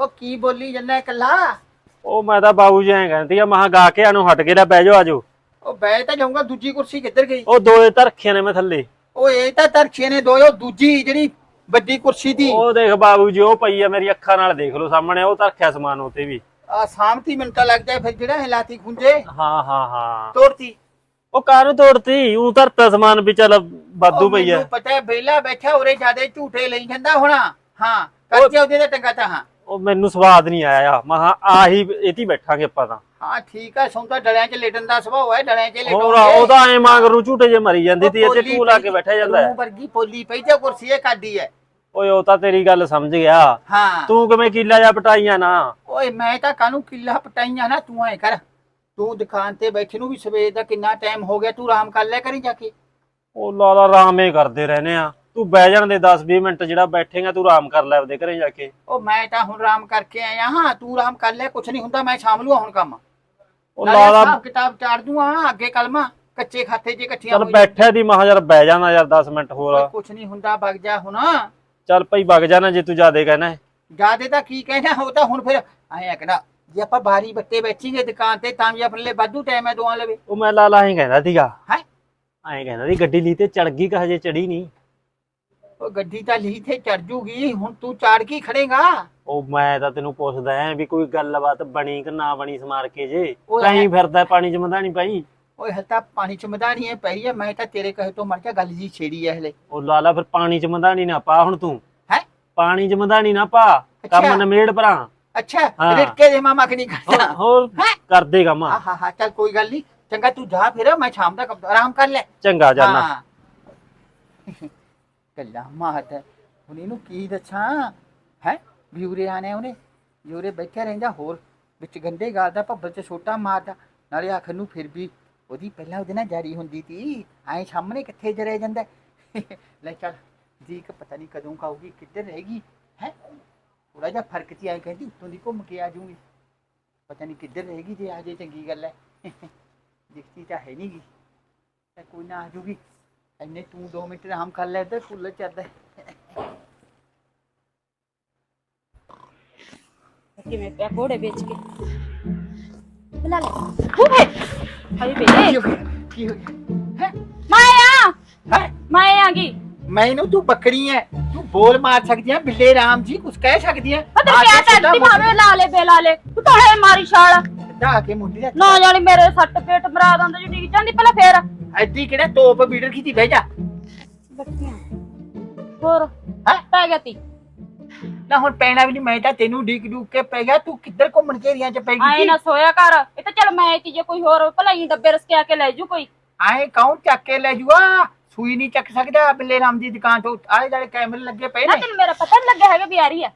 ਉਹ ਕੀ ਬੋਲੀ ਜੰਨਾ ਇਕੱਲਾ? ਉਹ ਮੈਂ ਤਾਂ ਬਾਬੂ ਜੀ ਐਂ ਕਹਿੰਦੀ ਆ ਮਹਾ ਗਾ ਕੇ ਆਨੂੰ ਹਟ ਕੇ ਲੈ ਬਹਿ ਜਾਓ ਆਜੋ ਉਹ ਬੈ ਤਾਂ ਜਾਊਂਗਾ ਦੂਜੀ ਕੁਰਸੀ ਕਿੱਧਰ ਗਈ? ਉਹ ਦੋਏ ਤਾਂ ਰੱਖੀਆਂ ਨੇ ਮੈਂ ਥੱਲੇ। ਉਹ ਇਹ ਤਾਂ ਤਰਛੇ ਨੇ ਦੋਇਓ ਦੂਜੀ ਜਿਹੜੀ ਵੱਡੀ ਕੁਰਸੀ ਦੀ। ਉਹ ਦੇਖ ਬਾਬੂ ਜੀ ਉਹ ਪਈ ਆ ਮੇਰੀ ਅੱਖਾਂ ਨਾਲ ਦੇਖ ਲਓ ਸਾਹਮਣੇ ਉਹ ਤਾਂ ਰੱਖਿਆ ਸਮਾਨ ਉਤੇ ਵੀ। ਆ ਸਾਮਤੀ ਮਿੰਟਾ ਲੱਗਦਾ ਫਿਰ ਜਿਹੜਾ ਹਿਲਾਤੀ ਖੁੰਝੇ। ਹਾਂ ਹਾਂ ਹਾਂ। ਤੋੜਤੀ। ਉਹ ਕਾਹਨੂੰ ਤੋੜਤੀ? ਉਹ ਧਰਤਾ ਸਮਾਨ ਵੀ ਚੱਲ ਵਾਧੂ ਉਹ ਪਈ ਆ। ਮੈਨੂੰ ਪਤਾ ਹੈ ਬੇਲਾ ਬੈਠਾ ਉਰੇ ਜਿਆਦੇ ਝੂਠੇ ਲਈ ਜਾਂਦਾ ਹੋਣਾ। ਹਾਂ ਕੱਚੇ ਉਹਦੇ ਦਾ ਟੰਗਾ ਤਾਂ ਹਾਂ। ਉਹ ਮੈਨੂੰ ਸਵਾਦ ਨਹੀਂ ਆਇਆ। ਮਹਾ ਆਹੀ ਇਤੀ ਬੈਠਾਂਗੇ ਆਪਾਂ ਤਾਂ। ਹਾਂ ਠੀਕ ਹੈ ਸੌਂਦਾ ਡਲਿਆਂ 'ਚ ਲੇਟਣ ਦਾ ਸੁਭਾਅ ਹੈ ਡਲਿਆਂ 'ਚ ਹੋਰ ਲੇਟੋਗੇ ਉਹ ਤਾਂ ਐ ਮਾਂਗਰੂ ਝੂਟੇ ਜੇ ਮਰੀ ਜਾਂਦੀ ਤੀ ਇੱਥੇ ਢੂ ਲਾ ਕੇ ਬੈਠਿਆ ਜਾਂਦਾ ਹੈ। ਵਰਗੀ ਪੋਲੀ ਪਈ ਤੇ ਕੁਰਸੀ ਇਹ ਕਾਦੀ ਹੈ। ਓਏ ਉਹ ਤਾਂ ਤੇਰੀ ਗੱਲ ਸਮਝ ਗਿਆ। ਹਾਂ। ਤੂੰ ਕਿਵੇਂ ਕੀਲਾ ਜਾ ਪਟਾਈਆਂ ਨਾ? ਓਏ ਮੈਂ ਤਾਂ ਕਾਨੂੰ ਕਿੱਲਾ ਪਟਾਈਆਂ ਨਾ ਤੂੰ ਐ ਕਰ। ਤੂੰ ਦੁਕਾਨ ਤੇ ਬੈਠੇ ਨੂੰ ਵੀ ਸਵੇਰ ਦਾ ਕਿੰਨਾ ਟਾਈਮ ਹੋ ਗਿਆ ਤੂੰ ਆਰਾਮ ਕਰ ਲੈ ਕਰੀ ਜਾ ਕੇ। ਉਹ ਲਾਲਾ ਰਾਮੇ ਕਰਦੇ ਰਹਨੇ ਆ। ਤੂੰ ਬਹਿ ਜਾਣ ਦੇ 10-20 ਮਿੰਟ ਜਿਹੜਾ ਬੈਠੇਗਾ ਤੂੰ ਆਰਾਮ ਕਰ ਲੈ ਆਪਦੇ ਘਰੇ ਜਾ ਕੇ। ਉਹ ਮੈਂ ਤਾਂ ਹੁਣ ਆਰਾਮ ਕਰਕੇ ਆਇਆ ਹਾਂ ਤੂੰ ਆਰਾਮ ਕਰ ਲੈ ਕੁਛ ਨਹੀਂ ਹੁੰਦਾ ਮੈਂ ਸ਼ਾਮ ਨੂੰ ਹੁਣ ਕੰਮ। ਉਹ ਨਾਲੇ ਲਾਲਾ ਹਿਸਾਬ ਕਿਤਾਬ ਚਾੜ ਦੂੰਗਾ ਅੱਗੇ ਕਲਮਾ ਕੱਚੇ ਖਾਤੇ 'ਚ ਇਕੱਠੀਆਂ ਚੱਲ ਹੋਈ ਬੈਠਿਆ ਦੀ ਮਹਾ ਯਾਰ ਬਹਿ ਜਾਣਾ ਯਾਰ 10 ਮਿੰਟ ਹੋਰ। ਕੁਛ ਨਹੀਂ ਹੁੰਦਾ ਵਗ ਜਾ ਹੁਣ। ਚੱਲ ਭਾਈ ਵਗ ਜਾਣਾ ਜੇ ਤੂੰ ਜਿਆਦੇ ਕਹਿਣਾ ਹੈ। ਜਿਆਦੇ ਤਾਂ ਕੀ ਕਹਿਣਾ ਉਹ ਤਾਂ ਹੁਣ ਫਿਰ ਜੇ ਆਪਾਂ ਬਾਰੀ ਬੱਤੇ ਬੈਠੀਏ ਦੁਕਾਨ ਤੇ ਤਾਂ ਵੀ ਆਪਣੇ ਲਈ ਵਾਧੂ ਟਾਈਮ ਹੈ ਦੋਆਂ ਲਵੇ। ਉਹ ਮੈਂ ਲਾਲਾ ਹੀ ਕਹਿੰਦਾ ਸੀਗਾ। ਹੈਂ? ਐਂ ਕਹਿੰਦਾ ਸੀ ਗੱਡੀ ਲਈ ਤੇ ਚੜ ਗਈ ਕਿ ਹਜੇ ਚੜੀ ਨਹੀਂ। ਉਹ ਗੱਡੀ ਤਾਂ ਲਈ ਤੇ ਚੜ ਜੂਗੀ ਹੁਣ ਤੂੰ ਚਾੜ ਕੀ ਖੜੇਗਾ। ਉਹ ਮੈਂ ਤਾਂ ਤੈਨੂੰ ਪੁੱਛਦਾ ਐ ਵੀ ਕੋਈ ਗੱਲਬਾਤ ਬਣੀ ਕਿ ਨਾ ਬਣੀ ਸਮਾਰ ਕੇ ਜੇ? ਉਹ ਕਹੀਂ ਐਂ- ਫਿਰਦਾ ਪਾਣੀ ਚ ਮਧਾਣੀ ਪਈ ਓਏ ਹਲ ਤਾਂ ਪਾਣੀ ਚ ਮਦਾਨੀ ਹੈ ਪਈ ਹੈ ਮੈਂ ਤਾਂ ਤੇਰੇ ਕਹੇ ਤੋਂ ਮਰ ਜਾ ਗੱਲ ਜੀ ਛੇੜੀ ਹੈ ਹਲੇ। ਉਹ ਲਾਲਾ ਫਿਰ ਪਾਣੀ ਚ ਮਧਾਣੀ ਨਾ ਪਾ ਹੁਣ ਤੂੰ। ਹੈ? ਪਾਣੀ ਚ ਮਧਾਣੀ ਨਾ ਪਾ ਕੰਮ ਅੱਛਾ। ਨਮੇੜ ਭਰਾ ਅੱਛਾ ਹਾਂ। ਰਿਟਕੇ ਦੇ ਮਾਮਾ ਕਿ ਨਹੀਂ ਕਰਦਾ? ਹੋਰ- ਹੈਂ? ਕਰ ਦੇ ਕੰਮ। ਹਾਂ ਹਾਂ ਹਾਂ ਚੱਲ ਕੋਈ ਗੱਲ ਨਹੀਂ ਚੰਗਾ ਤੂੰ ਜਾ ਫਿਰ ਮੈਂ ਸ਼ਾਮ ਤੱਕ ਆਰਾਮ ਕਰ ਲੈ। ਚੰਗਾ ਜਾਨਾ। ਹਾਂ। ਗੱਲਾਂ ਮਾਰਦਾ ਹੁਣ ਇਹਨੂੰ ਕੀ ਦੱਸਾਂ? ਹੈ? ਵਿਊਰੇ ਆਣੇ ਉਹਨੇ। ਜੋਰੇ ਬੈਠਿਆ ਰਹਿੰਦਾ, ਹੋਰ ਵਿੱਚ ਗੰਦੇ ਗਾਲਦਾ ਭੱਬਲ ਚ ਛੋਟਾ ਮਾਰਦਾ। ਨਾਲੇ ਆਖਰ ਨੂੰ ਫਿਰ ਵੀ ਉਹਦੀ ਪਹਿਲਾਂ ਉਹਦੇ ਨਾਲ ਜਾਰੀ ਹੁੰਦੀ ਤੀ। ਐਂ ਸਾਹਮਣੇ ਕਿੱਥੇ ਜਰਿਆ ਜਾਂਦਾ [LAUGHS] ਲੈ ਚੱਲ ਦੀਕ ਪਤਾ ਨਹੀਂ ਕਦੋਂ ਖਾਊਗੀ ਕਿੱਧਰ ਰਹੇਗੀ ਹੈ? ਥੋੜਾ ਜਿਹਾ ਫ਼ਰਕ ਚ ਐਂ ਕਹਿੰਦੀ, ਉੱਤੋਂ ਦੀ ਘੁੰਮ ਕੇ ਆ ਜਾਊਂਗੀ। ਪਤਾ ਨਹੀਂ ਕਿੱਧਰ ਰਹੇਗੀ ਜੇ ਆ ਜੇ ਚੰਗੀ ਗੱਲ ਹੈ। [LAUGHS] ਦਿਖਦੀ ਤਾਂ ਹੈ ਨਹੀਂਗੀ ਤਾਂ ਕੋਈ ਨਾ ਆ ਜਾਊਗੀ। ਇੰਨੇ ਤੂੰ 2 ਮਿੰਟ ਆਰਾਮ ਕਰ ਲੈ ਕੂਲਰ ਚੱਲਦਾ ਹੈ। ਕਿਵੇਂ ਪਿਆ ਘੋੜੇ ਵੇਚ ਕੇ? ਬੁਲਾ ਲੈ। ਓਏ ਹਾਏ ਕੀ ਹੋ ਗਿਆ? ਕੀ ਹੋ ਗਿਆ? ਹੈ? ਮੈਂ ਆ। ਹੈ? ਮੈਨੂੰ ਤੂੰ ਬੱਕਰੀ ਐ। ਤੂੰ ਬੋਲ ਮਾਰ ਸਕਦੀ ਐ ਬਿੱਲੇ ਰਾਮ ਜੀ ਕੁਛ ਕਹਿ ਸਕਦੀ ਐ। ਪਤਾ ਕਿਆ ਕਰਦੀ ਭਾਵੇਂ ਲਾ ਲੈ ਬੇ ਲਾ ਲੈ। ਤੂੰ ਤਾਂ ਹੈ ਮਾਰੀ ਛਾਲ। ਆ ਕੇ ਮੁੰਡੀ ਦਾ ਨਾ ਜਾਣੀ ਮੇਰੇ ਸੱਟ ਪੇਟ ਮਰਾ ਦਿੰਦਾ ਜੀ ਡਿੱਗ ਜਾਂਦੀ ਪਹਿਲਾਂ ਫੇਰ। ਐਡੀ ਕਿਹੜਾ ਤੋਪ ਬੀੜਰ ਖੀਤੀ ਬਹਿ ਜਾ। ਬੱਟੀਆਂ ਹੋਰ ਹੈਂ? ਪੈ ਗਿਆ ਤੀ। ਨਾ ਹੁਣ ਪੈਣਾ ਵੀ ਨਹੀਂ ਮੈਂ ਤਾਂ ਤੈਨੂੰ ਡੀਕ ਡੂਕ ਕੇ ਪੈ ਗਿਆ ਤੂੰ ਕਿੱਧਰ ਘੁੰਮਣ ਘੇਰੀਆਂ ਚ ਪੈ ਆਏ ਗਈ ਨਾ ਸੋਇਆ ਕਰ ਇਹ ਤਾਂ ਚੱਲ ਮੈਂ ਤੀ ਜੇ ਕੋਈ ਹੋਰ ਭਲਾਈ ਡੱਬੇ ਰਸ ਕੇ ਆ ਕੇ ਲੈ ਜੂ ਕੋਈ। ਆਏ ਕੌਣ ਚੱਕ ਕੇ ਲੈ ਜੂਆ ਸੂਈ ਨਹੀਂ ਚੱਕ ਸਕਦਾ ਬਿੱਲੇ ਰਾਮ ਦੀ ਦੁਕਾਨ ਤੋਂ। ਆਲੇ ਦਾਲੇ ਕੈਮਰੇ ਲੱਗੇ ਪਏ ਨਾ ਨੇ। ਤੈਨੂੰ ਮੇਰਾ ਪਤਾ ਨੀ ਲੱਗਿਆ ਹੈਗਾ ਵੀ ਆ ਰਹੀ ਆ।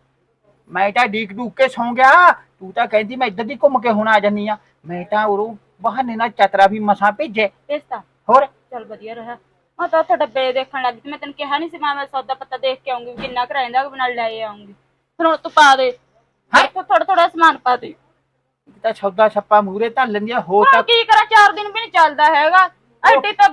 ਮੈਂ ਤਾਂ ਡੀਕ ਡੂਕ ਕੇ ਸੌਂ ਗਿਆ। ਤੂੰ ਤਾਂ ਕਹਿੰਦੀ ਮੈਂ ਇੱਧਰ ਦੀ ਘੁੰਮ ਕੇ ਹੁਣ ਆ ਜੰਨੀ ਆ। ਮੈਂ ਤਾਂ ਉਰੋਂ ਬਹਾਨੇ ਨਾਲ ਚਤਰਾ ਵੀ ਮਸਾਂ ਭੇਜੇ ਇਸ ਤਾਂ ਹੋਰ? ਚੱਲ ਵਧੀਆ ਰਿਹਾ। ਮੈਂ ਤਾਂ ਉੱਥੇ ਡੱਬੇ ਦੇਖਣ ਲੱਗੀ ਤੇ ਮੈਂ ਤੈਨੂੰ ਕਿਹਾ ਨਹੀਂ ਸੀ ਮੈਂ ਮੈਂ ਸੌਦਾ ਪੱਤਾ ਦੇਖ ਕੇ ਆਉਂਗੀ ਕਿੰਨਾ ਕੁ ਰਹਿੰਦਾ ਉਹ ਨਾਲ ਲੈ ਆਉਂਗੀ ਫਿਰ ਹੁਣ ਤੂੰ ਪਾ ਦੇ। ਹੈਂ? ਥੋੜਾ ਥੋੜਾ ਸਮਾਨ ਪਾ ਦੇ। ਇੱਕ ਤਾਂ ਸੌਦਾ ਛੱਪਾ ਮੂਰੇ ਧਰ ਲੈਂਦੀਆਂ ਹੋ ਹੁਣ ਤਾਂ ਕੀ ਕਰਾਂ ਚਾਰ ਦਿਨ ਵੀ ਨਹੀਂ ਚੱਲਦਾ ਹੈਗਾ। ਐਡੀ ਤਾਂ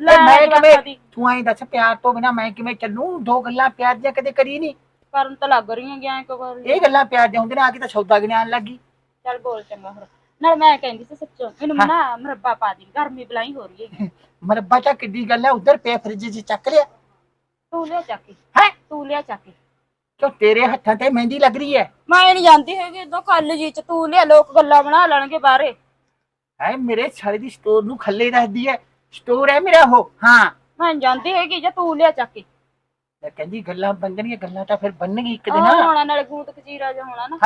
ਲੈ ਤੇ ਮੈਂ ਕਿਵੇਂ ਦੀ। ਤੂੰ ਐਂ ਦੱਸ ਪਿਆਰ ਤੋਂ ਬਿਨਾ ਮੈਂ ਕਿਵੇਂ ਚੱਲੂ? ਦੋ ਗੱਲਾਂ ਪਿਆਰ ਦੀਆਂ ਕਦੇ ਕਰੀ ਨਹੀਂ ਕਰਨ ਤਾਂ ਲੱਗ ਰਹੀਆਂ ਗਿਆ ਇੱਕ ਵਾਰ। ਇਹ ਗੱਲਾਂ ਪਿਆਰ ਦੀਆਂ ਹੁੰਦੀਆਂ ਨੇ ਆ ਕੇ ਤਾਂ ਸੌਦਾ ਗਿਣਾਉਣ ਲੱਗੀ। ਚੱਲ ਬੋਲ ਚੰਗਾ ਫਿਰ। ਨਾਲ ਮੈਂ ਕਹਿੰਦੀ ਸੀ ਸੱਚੋ ਇਹਨੂੰ ਨਾ ਮਰੱਬਾ ਪਾ ਦੀ ਗਰਮੀ ਬਲਾਈ ਹੋ ਰਹੀ ਹੈ ਮਰੱਬਾ ਚਾ ਕਿੱਡੀ ਗੱਲ ਹੈ ਉਧਰ ਪਿਆ ਫ੍ਰਿਜ 'ਚ ਚੱਕ ਲਿਆ। ਤੂੰ ਲਿਆ ਚੱਕ ਕੇ ਹੈ? ਤੂੰ ਲਿਆ ਚੱਕ ਕੇ। ਕਿਉਂ ਤੇਰੇ ਹੱਥਾਂ ਤੇ ਮਹਿੰਦੀ ਲੱਗ ਰਹੀ ਹੈ ਮੈਂ ਨਹੀਂ ਜਾਂਦੀ ਹੈਗੀ ਇਦੋਂ ਕੱਲ ਜੀ ਚ ਤੂੰ ਲਿਆ ਲੋਕ ਗੱਲਾਂ ਬਣਾ ਲੈਣਗੇ ਬਾਹਰੇ। ਹੈ ਮੇਰੇ ਸਾਲੇ ਦੀ ਸਟੋਰ ਨੂੰ ਖੱਲੇ ਰੱਖਦੀ ਹੈ ਸਟੋਰ ਹੈ ਮੇਰਾ ਉਹ ਹਾਂ। ਮੈਂ ਜਾਂਦੀ ਹੈਗੀ ਜੇ ਤੂੰ ਲਿਆ ਚੱਕ ਕੇ। ਤੇ ਕਹਿੰਦੀ ਗੱਲਾਂ ਬੰਦਣੀਆਂ ਗੱਲਾਂ ਤਾਂ ਫਿਰ ਬੰਨਣਗੀ ਇੱਕ ਦਿਨ। ਹੋਣਾ ਨਾਲੇ ਗੂੰਦ ਕਚੀਰਾ ਜਿਹਾ ਹੋਣਾ ਨਾ।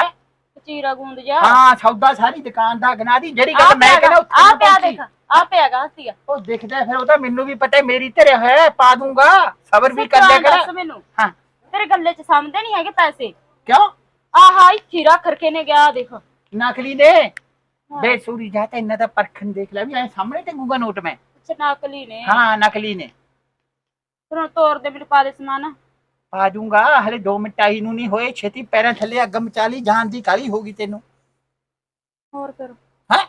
ਹੈ ਕਚੀਰਾ ਗੂੰਦ ਜਾ ਹਾਂ ਸੌਦਾ ਸਾਰੀ ਦੁਕਾਨ ਦਾ ਗਨਾ ਦੀ ਜਿਹੜੀ ਗੱਲ ਮੈਂ ਕਹਿੰਦਾ ਉੱਥੇ ਆ ਪਿਆ। ਦੇਖ ਆ ਪਿਆਗਾ ਹੱਸੀਆ ਉਹ ਦਿਖਦਾ ਫਿਰ ਉਹਦਾ ਮੈਨੂੰ ਵੀ ਪਤਾ ਮੇਰੀ ਧਰਿਆ ਹੋਇਆ ਹੈ, ਪਾ ਦੂੰਗਾ ਸਬਰ ਵੀ ਕਰ ਲਿਆ ਦੱਸ ਕਰ। ਮੈਨੂੰ। ਹਾਂ। ਤੇਰੇ ਗੱਲੇ ਚ ਸਮਝਦੇ ਨਹੀਂ ਹੈਗੇ ਪੈਸੇ। ਕਿਉਂ? ਆਹਾ ਇੱਥੇ ਰੱਖ ਰਕੇ ਨੇ ਗਿਆ ਦੇਖ। ਨਕਲੀ ਨੇ? ਬੇਸੂਰੀ ਜਾ ਤਾਂ ਇਹਨਾਂ ਦਾ ਪਰਖਣ ਦੇਖ ਲੈ ਵੀ ਐ ਸਾਹਮਣੇ ਟੰਗੂਗਾ ਨੋਟ ਮੈਂ। ਅੱਛਾ ਨਕਲੀ ਨੇ। ਹਾਂ ਨਕਲੀ ਨੇ। ਫਿਰ ਹੁਣ ਤੋਰ ਦੇ ਮੈਨੂੰ ਪਾ ਦੇ ਸਮਾਨ। ਪਾ ਦੂੰਗਾ ਹਲੇ 2 ਮਿੰਟ ਆਈ ਨੂੰ ਨਹੀਂ ਹੋਏ ਛੇਤੀ ਪੈਰਾਂ ਥੱਲੇ ਅੱਗ ਮਚਾ ਲਈ ਜਾਨ ਦੀ ਕਾਲੀ ਹੋਗੀ ਤੈਨੂੰ ਹੋਰ ਫਿਰ ਹੈ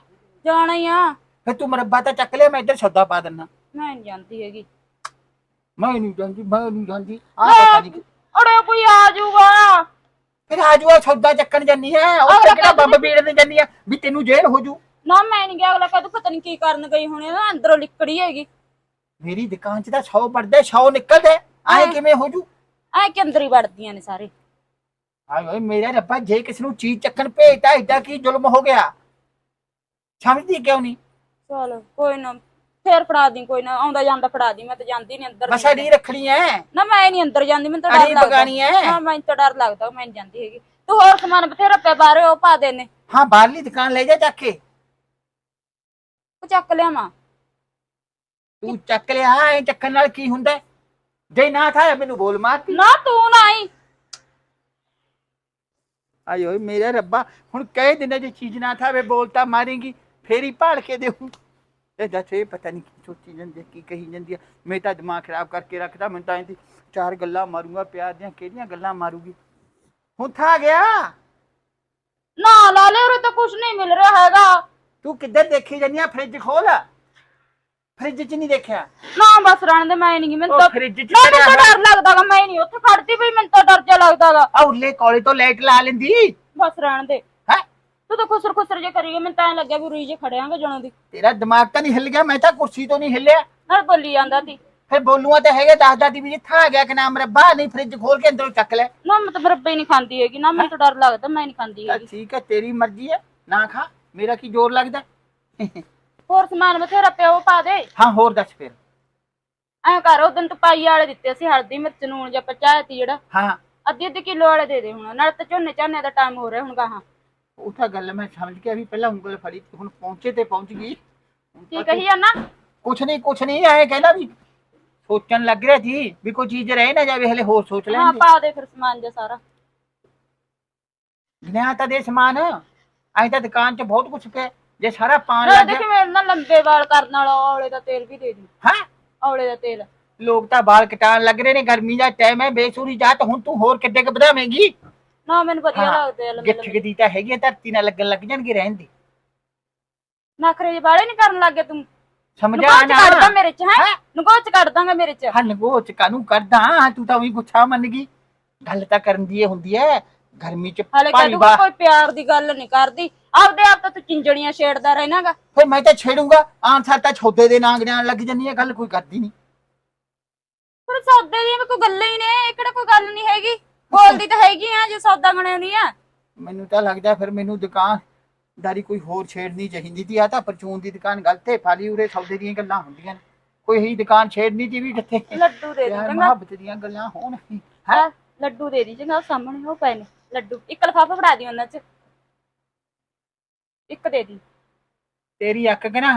ਜਾਣਾ ਹੀ ਆ ਫਿਰ ਤੂੰ ਮਰੱਬਾ ਤਾਂ ਚੱਕ ਲਿਆ ਮੈਂ ਇੱਧਰ ਸੌਦਾ ਪਾ ਦਿੰਨਾ ਮੈਂ ਨਹੀਂ ਜਾਂਦੀ ਹੈਗੀ ਮੈਂ ਨਹੀਂ ਜਾਂਦੀ ਮੈਂ ਨਹੀਂ ਜਾਂਦੀ ਆ ਪਤਾ ਨਹੀਂ ਅੜੇ ਕੋਈ ਆ ਜਾਊਗਾ ਫਿਰ ਆ ਜੂਆ ਸੌਦਾ ਚੱਕਣ ਜੰਨੀ ਐ ਉਹ ਕਿਹੜਾ ਬੰਬ ਬੀੜਨ ਜੰਨੀ ਐ ਵੀ ਤੈਨੂੰ ਜੇਲ੍ਹ ਹੋ ਜੂ ਨਾ ਮੈਂ ਨਹੀਂ ਗਿਆ ਅਗਲਾ ਕਦੋਂ ਪਤਾ ਨਹੀਂ ਕੀ ਕਰਨ ਗਈ ਹੋਣੀ ਨਾ ਅੰਦਰੋਂ ਲਿਕੜੀ ਹੈਗੀ। ਮੇਰੀ ਦੁਕਾਨ 'ਚ ਤਾਂ 100 ਵੜਦੇ 100 ਨਿਕਲਦੇ। ਆਏ ਹਾਂ। ਕਿਵੇਂ ਹੋ ਜੂ ਐ ਕਿ ਅੰਦਰ ਹੀ ਵੜਦੀਆਂ ਨੇ ਸਾਰੇ। ਹਾਏ ਓਏ ਮੇਰਾ ਰੱਬਾ ਜੇ ਕਿਸ ਨੂੰ ਚੀਜ਼ ਚੱਕਣ ਭੇਜਤਾ ਏਡਾ ਕੀ ਜ਼ੁਲਮ ਹੋ ਗਿਆ? ਸਮਝਦੀ ਕਿਉਂ ਨਹੀਂ ਚਲ ਕੋਈ ਨਾ ਫੇਰ ਫੜਾ ਦੀ ਕੋਈ ਨਾ ਆਉਂਦਾ ਜਾਂਦਾ ਫੜਾ ਦੀ ਮੈਂ ਤਾਂ ਜਾਂਦੀ ਨਹੀਂ ਅੰਦਰ। ਬਸ ਅੜੀ ਰੱਖਣੀ ਐ। ਨਾ ਮੈਂ ਨਹੀਂ ਅੰਦਰ ਜਾਂਦੀ ਮੈਨੂੰ ਤਾਂ ਅੜੀ ਡਰ ਲੱਗਦਾ। ਬਗਾਣੀ ਐ। ਹਾਂ ਮੈਨੂੰ ਤਾਂ ਡਰ ਲੱਗਦਾ ਮੈਂ ਨਹੀਂ ਜਾਂਦੀ ਹੈਗੀ। ਤੂੰ ਹੋਰ ਸਮਾਨ ਬਥੇਰਾ ਪਿਆ ਬਾਹਰੇ ਉਹ ਪਾ ਦੇ ਨੇ। ਹਾਂ ਬਾਹਰਲੀ ਦੁਕਾਨ ਲੈ ਜਾ ਚੱਕ ਕੇ। ਉਹ ਚੱਕ ਲਿਆਵਾਂ। ਤੂੰ ਚੱਕ ਲਿਆ ਐ ਚੱਕਣ ਨਾਲ ਕੀ ਹੁੰਦਾ? ਹੈ? ਜੇ ਨਾ ਥਾ ਮੈਨੂੰ ਬੋਲ ਮਾਰਤੀ। ਨਾ ਤੂੰ ਨਾ ਆਈ। ਆਏ ਓਏ ਮੇਰਾ ਰੱਬਾ ਹੁਣ ਕਈ ਦਿਨਾਂ ਦੀ ਚੀਜ਼ ਨਾ ਥਾ ਵੇ ਬੋਲਤਾ ਮਾਰੇਂਗੀ ਫੇਰ ਭਾਲ ਕੇ ਦੇਉ ਇਹ ਦੱਸੇ ਪਤਾ ਨਹੀਂ ਕੀ ਸੋਚੀ ਜਾਂਦੀ ਹੈ, ਕੀ ਕਹੀ ਜਾਂਦੀ ਆ। ਮੈਂ ਤਾਂ ਦਿਮਾਗ ਖਰਾਬ ਕਰਕੇ ਰੱਖਦਾ ਮੈਂ ਤਾਂ ਇਹਦੀ ਚਾਰ ਗੱਲਾਂ ਮਾਰੂੰਗਾ ਪਿਆਰ ਦੀਆਂ ਕਿਹੜੀਆਂ ਗੱਲਾਂ ਮਾਰੂਗੀ। ਹੁਣ ਥਾ ਗਿਆ? ਨਾ ਲਾਲੇ ਉਰੇ ਤਾਂ ਕੁਝ ਨਹੀਂ ਮਿਲ ਰਿਹਾ ਹੈਗਾ। ਤੂੰ ਕਿੱਧਰ ਦੇਖੀ ਜਾਂਦੀ ਆ ਫ੍ਰਿਜ ਖੋਲ। ਫ੍ਰਿਜ 'ਚ ਨਹੀਂ ਦੇਖਿਆ? ਨਾ ਬਸ ਰਹਿਣ ਦੇ ਮੈਂ ਨਹੀਂ ਮੈਨੂੰ ਉਹ ਤਾਂ ਫ੍ਰਿਜ 'ਚ ਨਾ ਮੈਨੂੰ ਤਾਂ ਡਰ ਲੱਗਦਾਗਾ ਮੈਂ ਨਹੀਂ ਉੱਥੇ ਖੜਦੀ ਵੀ ਮੈਨੂੰ ਤਾਂ ਡਰ ਜਿਹਾ ਲੱਗਦਾਗਾ। ਆ ਉੱਲੇ ਕੋਲੇ ਤੋਂ ਲਾਈਟ ਲਾ ਲੈਂਦੀ। ਬਸ ਰਹਿਣ ਦੇ। ਹੈ? ਤੂੰ ਤਾਂ ਖੁਸਰ ਖੁਸਰ ਜੇ ਕਰੀ ਗਿਆ ਮੈਨੂੰ ਤਾਂ ਐਂ ਲੱਗਿਆ ਵੀ ਰੂਈ ਜੇ ਖੜਿਆਂਗੇ ਜਣੋਂ ਦੀ। ਤੇਰਾ ਦਿਮਾਗ ਤਾਂ ਨਹੀਂ ਹਿੱਲ ਗਿਆ ਮੈਂ ਤਾਂ ਕੁਰਸੀ ਤੋਂ ਨਹੀਂ ਹਿੱਲਿਆ। ਨਾਲ ਬੋਲੀ ਜਾਂਦਾ ਸੀ। ਫਿਰ ਬੋਲੂਆ ਤਾਂ ਹੈਗਾ ਦੱਸ ਦਾਦੀ ਵੀ ਜਿੱਥਾ ਆ ਗਿਆ ਕਿ ਨਾਮ ਰੱਬਾ ਨਹੀਂ ਫ੍ਰਿਜ ਖੋਲ ਕੇ ਅੰਦਰੋਂ ਚੱਕ ਲੈ। ਨਾ ਮੈਂ ਤਾਂ ਬਰੱਬੇ ਨਹੀਂ ਖਾਂਦੀ ਹੈਗੀ ਨਾ ਮੈਨੂੰ ਤਾਂ ਡਰ ਲੱਗਦਾ ਮੈਂ ਨਹੀਂ ਖਾਂਦੀ ਹੈਗੀ। ਠੀਕ ਹੈ ਤੇਰੀ ਮਰਜ਼ੀ ਹੈ ਨਾ ਖਾ ਮੇਰਾ ਕੀ ਜ਼ੋਰ ਲੱਗਦਾ? ਹੋਰ ਸਮਾਨ ਬਥੇਰਾ ਪਿਆ ਉਹ ਪਾ ਦੇ। ਹਾਂ ਹੋਰ ਦੱਸ ਫਿਰ। ਐਂ ਕਰ ਉਹ ਦਿਨ ਤੂੰ ਪਾਈ ਵਾਲੇ ਦਿੱਤੇ ਸੀ ਹਲਦੀ ਮਿਰਚ ਨੂਣ ਜਾਂ ਪਚਾਇਆ ਤੀ ਜਿਹੜਾ। ਹਾਂ। ਅੱਧੀ ਅੱਧੀ ਕਿਲੋ ਵਾਲੇ ਦੇ ਦੇ ਹੁਣ ਨਾਲ ਤਾਂ ਝੋਨੇ ਝਾਨੇ ਦਾ ਟਾਈਮ ਹੋ ਰਿਹਾ ਹੁਣ ਗਾਹਾਂ। ਉਹ ਤਾਂ ਗੱਲ ਮੈਂ ਸਮਝ ਗਿਆ ਵੀ ਪਹਿਲਾਂ ਉਂਗਲ ਫੜੀ ਹੁਣ ਪਹੁੰਚੇ ਤੇ ਪਹੁੰਚ ਗਈ। ਕੀ ਕਹੀ ਜਾਂਦਾ? ਕੁਛ ਨਹੀਂ ਕੁਛ ਨਹੀਂ ਐ ਕਹਿੰਦਾ ਵੀ ਸੋਚਣ ਲੱਗ ਰਿਹਾ ਸੀ ਵੀ ਕੋਈ ਚੀਜ਼ ਰਹਿ ਨਾ ਜਾਵੇ ਹਲੇ ਹੋਰ ਸੋਚ ਹਾਂ ਪਾ ਦੇ ਫਿਰ ਸਮਾਨ ਜਿਹਾ ਸਾਰਾ। ਗਿਣਿਆ ਤਾਂ ਦੇ ਸਮਾਨ। ਐਂ ਤਾਂ ਦੁਕਾਨ 'ਚ ਬਹੁਤ ਕੁਛ ਪਿਆ। ਜੇ ਸਾਰਾ ਪਾਣ ਲੱਗ ਦੇਖੀ ਗਿਆ ਮੇਰੇ ਨਾਲ ਲੰਬੇ ਵਾਲ ਕਰਨ ਵਾਲਾ ਔਲੇ ਦਾ ਤੇਲ ਵੀ ਦੇ ਦੀ। ਹਾਂ? ਔਲੇ ਦਾ ਤੇਲ। ਲੋਕ ਤਾਂ ਵਾਲ ਕਟਾਣ ਲੱਗ ਰਹੇ ਨੇ ਗਰਮੀ ਦਾ ਟਾਈਮ ਹੈ ਬੇਸੂਰੀ ਜਾ ਤਾਂ ਹੁਣ ਤੂੰ ਹੋਰ ਕਿੱਡੇ ਕ ਵਧਾਵੇਂਗੀ? ਨਾ ਮੈਨੂੰ ਵਧੀਆ ਹਾਂ, ਲੱਗਦੇ ਆ ਲੰਬੇ ਗਿੱਠ ਲੰਬੇ। ਗਦੀ ਤਾਂ ਹੈਗੀ ਆ, ਧਰਤੀ ਨਾਲ ਲੱਗਣ ਲੱਗ ਜਾਣਗੇ ਰਹਿਣ ਦੀ। ਨਖਰੇ ਜਿਹੇ ਵਾਲੇ ਨਹੀਂ ਕਰਨ ਲੱਗੇ ਤੂੰ। ਸਮਝਾ ਨਗੋਚ ਨਾ। ਕੱਢਦਾ ਮੇਰੇ ਚ ਹੈ? ਹੈਂ? ਨਗੋਚ ਕੱਢ ਦਾਂਗਾ ਮੇਰੇ ਚ। ਹਾਂ ਨਗੋਚ ਕਾਨੂੰ ਕਰਦਾ ਤੂੰ ਤਾਂ ਉਹੀ ਗੁੱਛਾ ਮੰਨ ਗਈ। ਗੱਲ ਤਾਂ ਕਰਨ ਦੀ ਇਹ ਹੁੰਦੀ ਹੈ ਗਰਮੀ 'ਚ ਹਲੇ ਭਾਰੀ ਕੋਈ ਪਿਆਰ ਦੀ ਗੱਲ ਨਹੀਂ ਕਰਦੀ। ਆਪਦੇ ਆਪ ਤਾਂ ਤੂੰ ਚਿੰਜੜੀਆਂ ਛੇੜਦਾ ਰਹਿਣਾਗਾ। ਫਿਰ ਮੈਂ ਤਾਂ ਛੇੜੂੰਗਾ ਆਨਸਰ ਤਾਂ ਛੋਦੇ ਦੇ ਨਾਂ ਗਿਣਾਉਣ ਲੱਗ ਜੰਨੀ ਹੈ ਗੱਲ ਕੋਈ ਕਰਦੀ ਨਹੀਂ ਪਰ ਸੌਦੇ ਦੀ ਵੀ ਕੋਈ ਗੱਲ ਹੀ ਨਹੀਂ ਇਹ ਕਿਹੜਾ ਕੋਈ ਗੱਲ ਨਹੀਂ ਹੈਗੀ। ਬੋਲਦੀ ਤਾਂ ਹੈਗੀ ਆ ਜੇ ਸੌਦਾ ਨਹੀਂ ਆ। ਮੈਨੂੰ ਤਾਂ ਲੱਗਦਾ ਫਿਰ ਮੈਨੂੰ ਦੁਕਾਨਦਾਰੀ ਕੋਈ ਹੋਰ ਛੇੜਨੀ ਚਾਹੀਦੀ ਸੀ ਆ ਤਾਂ ਪਰਚੂਨ ਦੀ ਦੁਕਾਨ ਗਲਤ ਹੈ ਫਾਲੀ ਉਰੇ ਸੌਦੇ ਦੀਆਂ ਗੱਲਾਂ ਹੁੰਦੀਆਂ ਨੇ। ਕੋਈ ਹੀ ਦੁਕਾਨ ਛੇੜਨੀ ਸੀ ਵੀ ਜਿੱਥੇ ਲੱਡੂ ਦੇ ਦੇ ਪਿਆਰ ਚੰਗਾ। ਮੁਹੱਬਤ ਦੀਆਂ ਗੱਲਾਂ ਹੋਣ ਹੈ? ਲੱਡੂ ਦੇ ਦੀ ਚੰਗਾ ਸਾਹਮਣੇ ਉਹ ਪਏ ਨੇ। ਲੱਡੂ ਇੱਕ ਲਫਾਫਾ ਫੜਾ ਦੀ ਉਹਨਾਂ ਚ। ਇੱਕ ਦੇ ਦੀ। ਤੇਰੀ ਅੱਖ ਕਨਾ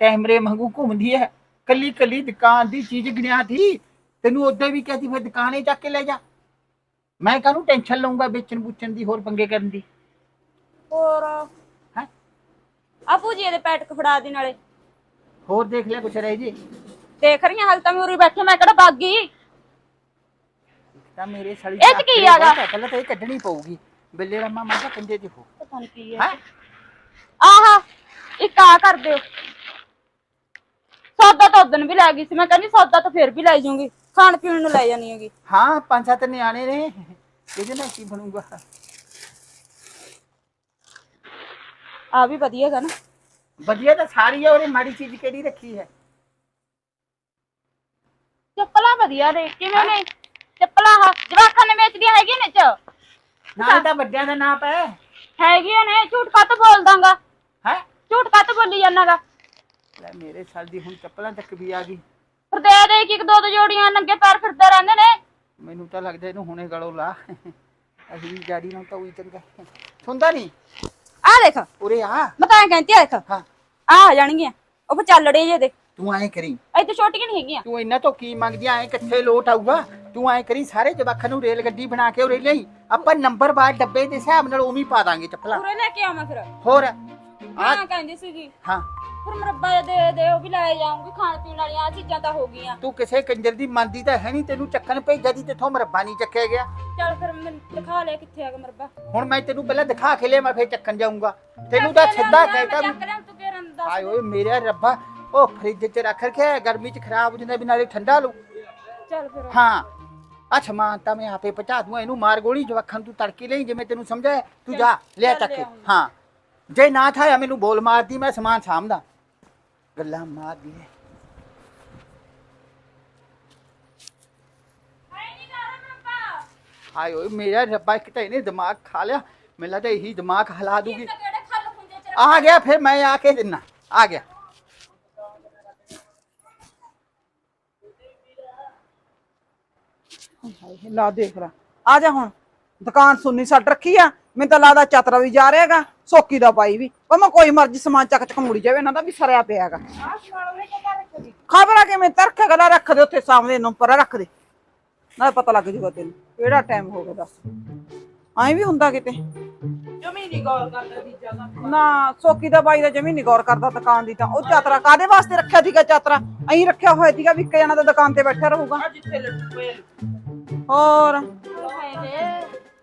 ਕੈਮਰੇ ਵਾਂਗੂ ਘੁੰਮਦੀ ਹੈ ਕੱਲੀ ਕੱਲੀ ਦੁਕਾਨ ਦੀ ਚੀਜ਼ ਗਿਣਿਆ ਸੀ। ਤੈਨੂੰ ਉਦੋਂ ਵੀ ਕਹਤੀ ਫਿਰ ਦੁਕਾਨੇ ਚੱਕ ਕੇ ਲੈ ਜਾ। ਮੈਂ ਕਾਹਨੂੰ ਟੈਨਸ਼ਨ ਲਊਂਗਾ ਵੇਚਣ ਬੁੱਚਣ ਦੀ ਹੋਰ ਪੰਗੇ ਕਰਨ ਦੀ? ਹੋਰ? ਹੈਂ? ਆਪੂ ਜੀ ਇਹਦੇ ਪੈਟਕ ਫੜਾ ਦੀ ਨਾਲੇ ਹੋਰ ਦੇਖ ਲੈ ਕੁਛ ਰਹਿ ਜੇ? ਦੇਖ ਰਹੀ ਹਾਲ ਤਾਂ ਮੈਂ ਉਰੀ ਬੈਠੇ ਮੈਂ ਕਿਹੜਾ ਬਾਗੀ? ਤਾਂ ਮੇਰੇ ਸੜੀ ਇਹ 'ਚ ਕੀ ਹੈਗਾ? ਪਹਿਲਾਂ ਤਾਂ ਇਹ ਕੱਢਣੀ ਪਊਗੀ। ਬਿੱਲੇ ਰਮਾ ਮੈਂ ਤਾਂ ਕੰਜੇ ਚ ਹੋ। ਪਤਾ ਨਹੀਂ ਕੀ ਹੈ? ਆਹਾ ਇੱਕ ਆ ਕਰ ਦਿਓ। ਸੌਦਾ ਤਾਂ ਉਦੋਂ ਵੀ ਲੈ ਗਈ ਸੀ। ਮੈਂ ਕਹਿੰਦੀ ਸੌਦਾ ਤਾਂ ਫਿਰ ਵੀ ਲੈ ਜਾਊਂਗੀ। ਖਾਣ ਪੀਣ ਨੂੰ ਲੈ ਜਾਣੀ ਹੈਗੀ। ਹਾਂ ਪੰਜ ਸੱਤ ਨਿਆਣੇ ਨੇ। ਇਹਦੇ ਨਾਲ ਕੀ ਬਣੂਗਾ? ਆ ਵੀ ਵਧੀਆ ਹੈਗਾ ਨਾ। ਵਧੀਆ ਤਾਂ ਸਾਰੀ ਹੈ ਉਹਨੇ ਮਾੜੀ ਚੀਜ਼ ਕਿਹੜੀ ਰੱਖੀ ਹੈ? ਚੱਪਲਾਂ ਵਧੀਆ ਨੇ ਕਿਵੇਂ ਨੇ? ਚੱਪਲਾਂ ਆਹ ਜਵਾਕਾਂ ਨੇ ਵੇਚਦੀਆਂ ਹੈਗੀਆਂ ਨੇ ਚ। ਨਾਲ ਤਾਂ ਵੱਡਿਆਂ ਦਾ ਨਾਪ ਹੈ। ਹੈਗੀਆਂ ਨੇ ਝੂਠ ਕੱਤ ਬੋਲ ਦਾਂਗਾ ਹੈ? ਝੂਠ ਕੱਤ ਬੋਲੀ ਜਾਣਾਗਾ ਲੈ ਮੇਰੇ ਸਾਲ ਦੀ ਹੁਣ ਚੱਪਲਾਂ ਤੱਕ ਵੀ ਆ ਗਈ। ਫਿਰ ਦੇ ਦੇ ਇੱਕ ਇੱਕ ਦੋ ਦੋ ਜੋੜੀਆਂ ਨੰਗੇ ਪੈਰ ਫਿਰਦੇ ਰਹਿੰਦੇ ਨੇ। ਮੈਨੂੰ ਤਾਂ ਲੱਗਦਾ ਇਹਨੂੰ ਹੁਣੇ ਗਲੋਂ ਲਾ। ਅਸੀਂ ਵੀ ਗਾੜੀ ਨਾਲ ਤਾਂ ਉਹੀ ਚੰਗਾ। ਸੁਣਦਾ ਨਹੀਂ? ਆ ਦੇਖ। ਉਰੇ ਆ। ਮੈਂ ਤਾਂ ਐਂ ਕਹਿੰਦੀ ਆ ਦੇਖ। ਹਾਂ। ਆ ਆ ਜਾਣਗੀਆਂ। ਉਹ ਫਿਰ ਚੱਲੜੇ ਜੇ ਦੇ ਤੂੰ ਐਂ ਕਰੀ। ਇੱਥੇ ਛੋਟੀਆਂ ਨਹੀਂ ਹੈਗੀਆਂ। ਤੂੰ ਇਹਨਾਂ ਤੋਂ ਕੀ ਮੰਗਦੀ ਐ ਕਿੱਥੇ ਲੋਟ ਆਊਗਾ। ਤੂੰ ਐਂ ਕਰੀ ਸਾਰੇ ਜਵਾਖਾਂ ਨੂੰ ਰੇਲ ਗੱਡੀ ਬਣਾ ਕੇ ਉਰੇ ਲਈ ਆਪਾਂ ਨੰਬਰ ਬਾਰ ਡੱਬੇ ਦੇ ਹਿਸਾਬ ਨਾਲ ਉਵੇਂ ਹੀ ਪਾ ਦਾਂਗੇ ਚੱਪਲਾਂ। ਪੂਰੇ ਲੈ ਕੇ ਆਵਾਂ ਫਿਰ। ਹੋਰ। ਹਾਂ ਕਹਿੰਦੀ ਸੀਗੀ। ਹਾਂ। ਫਿਰ ਮਰੱਬਾ ਦੇ ਦੇ ਉਹ ਵੀ ਲੈ ਜਾਊਂਗੀ ਖਾਣ ਪੀਣ ਵਾਲੀਆਂ ਆ ਚੀਜ਼ਾਂ ਤਾਂ ਹੋ ਗਈਆਂ। ਤੂੰ ਕਿਸੇ ਕੰਜਰ ਦੀ ਮੰਨਦੀ ਤਾਂ ਹੈ ਨਹੀਂ ਤੈਨੂੰ ਚੱਕਣ ਭੇਜਿਆ ਦੀ ਤੇਥੋਂ ਮਰੱਬਾ ਨਹੀਂ ਚੱਕਿਆ ਗਿਆ। ਚੱਲ ਫਿਰ ਮੈਨੂੰ ਦਿਖਾ ਲਿਆ ਕਿੱਥੇ ਹੈਗਾ ਮਰੱਬਾ। ਹੁਣ ਮੈਂ ਤੈਨੂੰ ਪਹਿਲਾਂ ਦਿਖਾ ਕੇ ਲਿਆ ਮੈਂ ਫੇਰ ਚੱਕਣ ਜਾਊਂਗਾ। ਤੈਨੂੰ ਤਾਂ ਸਿੱਧਾ ਕਹਿਤਾ ਵੀ ਚੱਕ ਲਿਆ ਤੂੰ ਕਿਹੜਾ ਦੱਸ ਹਾਏ ਓਏ ਮੇਰੇ ਰੱਬਾ ਉਹ ਫ੍ਰਿਜ 'ਚ ਰੱਖ ਰਖਿਆ ਗਰਮੀ 'ਚ ਖਰਾਬ ਹੋ ਜਾਂਦਾ ਵੀ ਨਾਲੇ ਠੰਡਾ ਲੂ ਚੱਲ ਫਿਰ। ਹਾਂ ਤਾਂ ਮੈਂ ਆਪੇ ਪਹੁੰਚਾ ਦੂੰਗਾ ਇਹਨੂੰ ਮਾਰ ਗੋਲੀ ਜਵਖਾਂ ਤੂੰ ਤੜਕੇ ਲਈ ਜਿਵੇਂ ਤੈਨੂੰ ਸਮਝਾਇਆ ਤੂੰ ਜਾ ਲੈ ਚੱਲ ਚੱਕ ਕੇ। ਹਾਂ। ਜੇ ਨਾ ਥਾਇਆ ਮੈਨੂੰ ਬੋਲ ਮਾਰਦੀ ਮੈਂ ਸਮਾਨ ਸਾਂਭਦਾ। ਗੱਲਾਂ ਮਾਰਦੀ ਹੈ ਹਾਏ ਓਏ ਮੇਰਾ ਰੱਬਾ ਇੱਕ ਤਾਂ ਇਹਨੇ ਦਿਮਾਗ ਖਾ ਲਿਆ। ਮੈਨੂੰ ਲੱਗਦਾ ਇਹੀ ਦਿਮਾਗ ਹਿਲਾ ਦੂਗੀ। ਆ ਗਿਆ ਫਿਰ ਮੈਂ ਆ ਕੇ ਦਿਨਾ। ਆ ਗਿਆ। ਹਾਏ, ਲਾ ਦੇਖ ਲਾ ਆ ਜਾ ਹੁਣ। ਦੁਕਾਨ ਸੁੰਨੀ ਸੱਟ ਰੱਖੀ ਆ। ਮੈਨੂੰ ਤਾਂ ਲੱਗਦਾ ਚਤਰਾ ਵੀ ਜਾ ਰਿਹਾਗਾ ਸੋਕੀ ਦਾ ਪਾਈ ਵੀ। ਉਹ ਮੈਂ ਕੋਈ ਮਰਜ਼ੀ ਸਮਾਨ ਚੱਕ ਚੱਕ ਮੁੜੀ ਜਾਵੇ ਇਹਨਾਂ ਦਾ ਵੀ ਸਰਿਆ ਪਿਆਗਾ ਖਬਰ ਆ ਕਿਵੇਂ ਤਰਖ ਗਲਾ ਰੱਖ ਦੇ ਉੱਥੇ ਸਾਹਮਣੇ ਨੰਬਰ ਰੱਖ ਦੇ। ਨਾ ਪਤਾ ਲੱਗ ਜੂਗਾ ਤੈਨੂੰ ਕਿਹੜਾ ਟਾਈਮ ਹੋ ਗਿਆ ਦੱਸ। ਐਂ ਵੀ ਹੁੰਦਾ ਕਿਤੇ। ਜਮੀ ਨਹੀਂ ਗੌਰ ਕਰਦਾ ਦੀ ਜਗ੍ਹਾ ਨਾ ਸੋਕੀ ਦਾ ਬਾਈ ਦਾ ਜਮੀ ਨਹੀਂ ਗੌਰ ਕਰਦਾ ਦੁਕਾਨ ਦੀ ਤਾਂ। ਉਹ ਚਾਤਰਾ ਕਾਦੇ ਵਾਸਤੇ ਰੱਖਿਆ ਸੀਗਾ ਚਾਤਰਾ? ਐਂ ਰੱਖਿਆ ਹੋਇਆ ਸੀਗਾ ਵੀ ਇੱਕ ਜਣਾ ਤਾਂ ਦੁਕਾਨ ਤੇ ਬੈਠਾ ਰਹੂਗਾ। ਜਿੱਥੇ ਹੋਰ?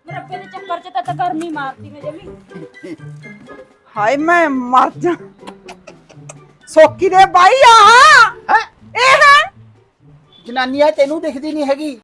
ਹਾਏ ਵੇ ਮਰੱਬੇ ਦੇ ਚੱਕਰ ਚ ਤਾਂ ਤਾਂ ਗਰਮੀ ਮਾਰਦੀ ਮੈਂ ਜਮੀ। ਹਾਏ ਮੈਂ ਮਰ ਜਾ। ਸੋਕੀ ਦੇ ਬਾਈ ਆ ਹੈ? ਇਹ ਹੈ। ਜਨਾਨੀਆਂ ਤੈਨੂੰ ਦਿਖਦੀ ਨਹੀਂ ਹੈਗੀ।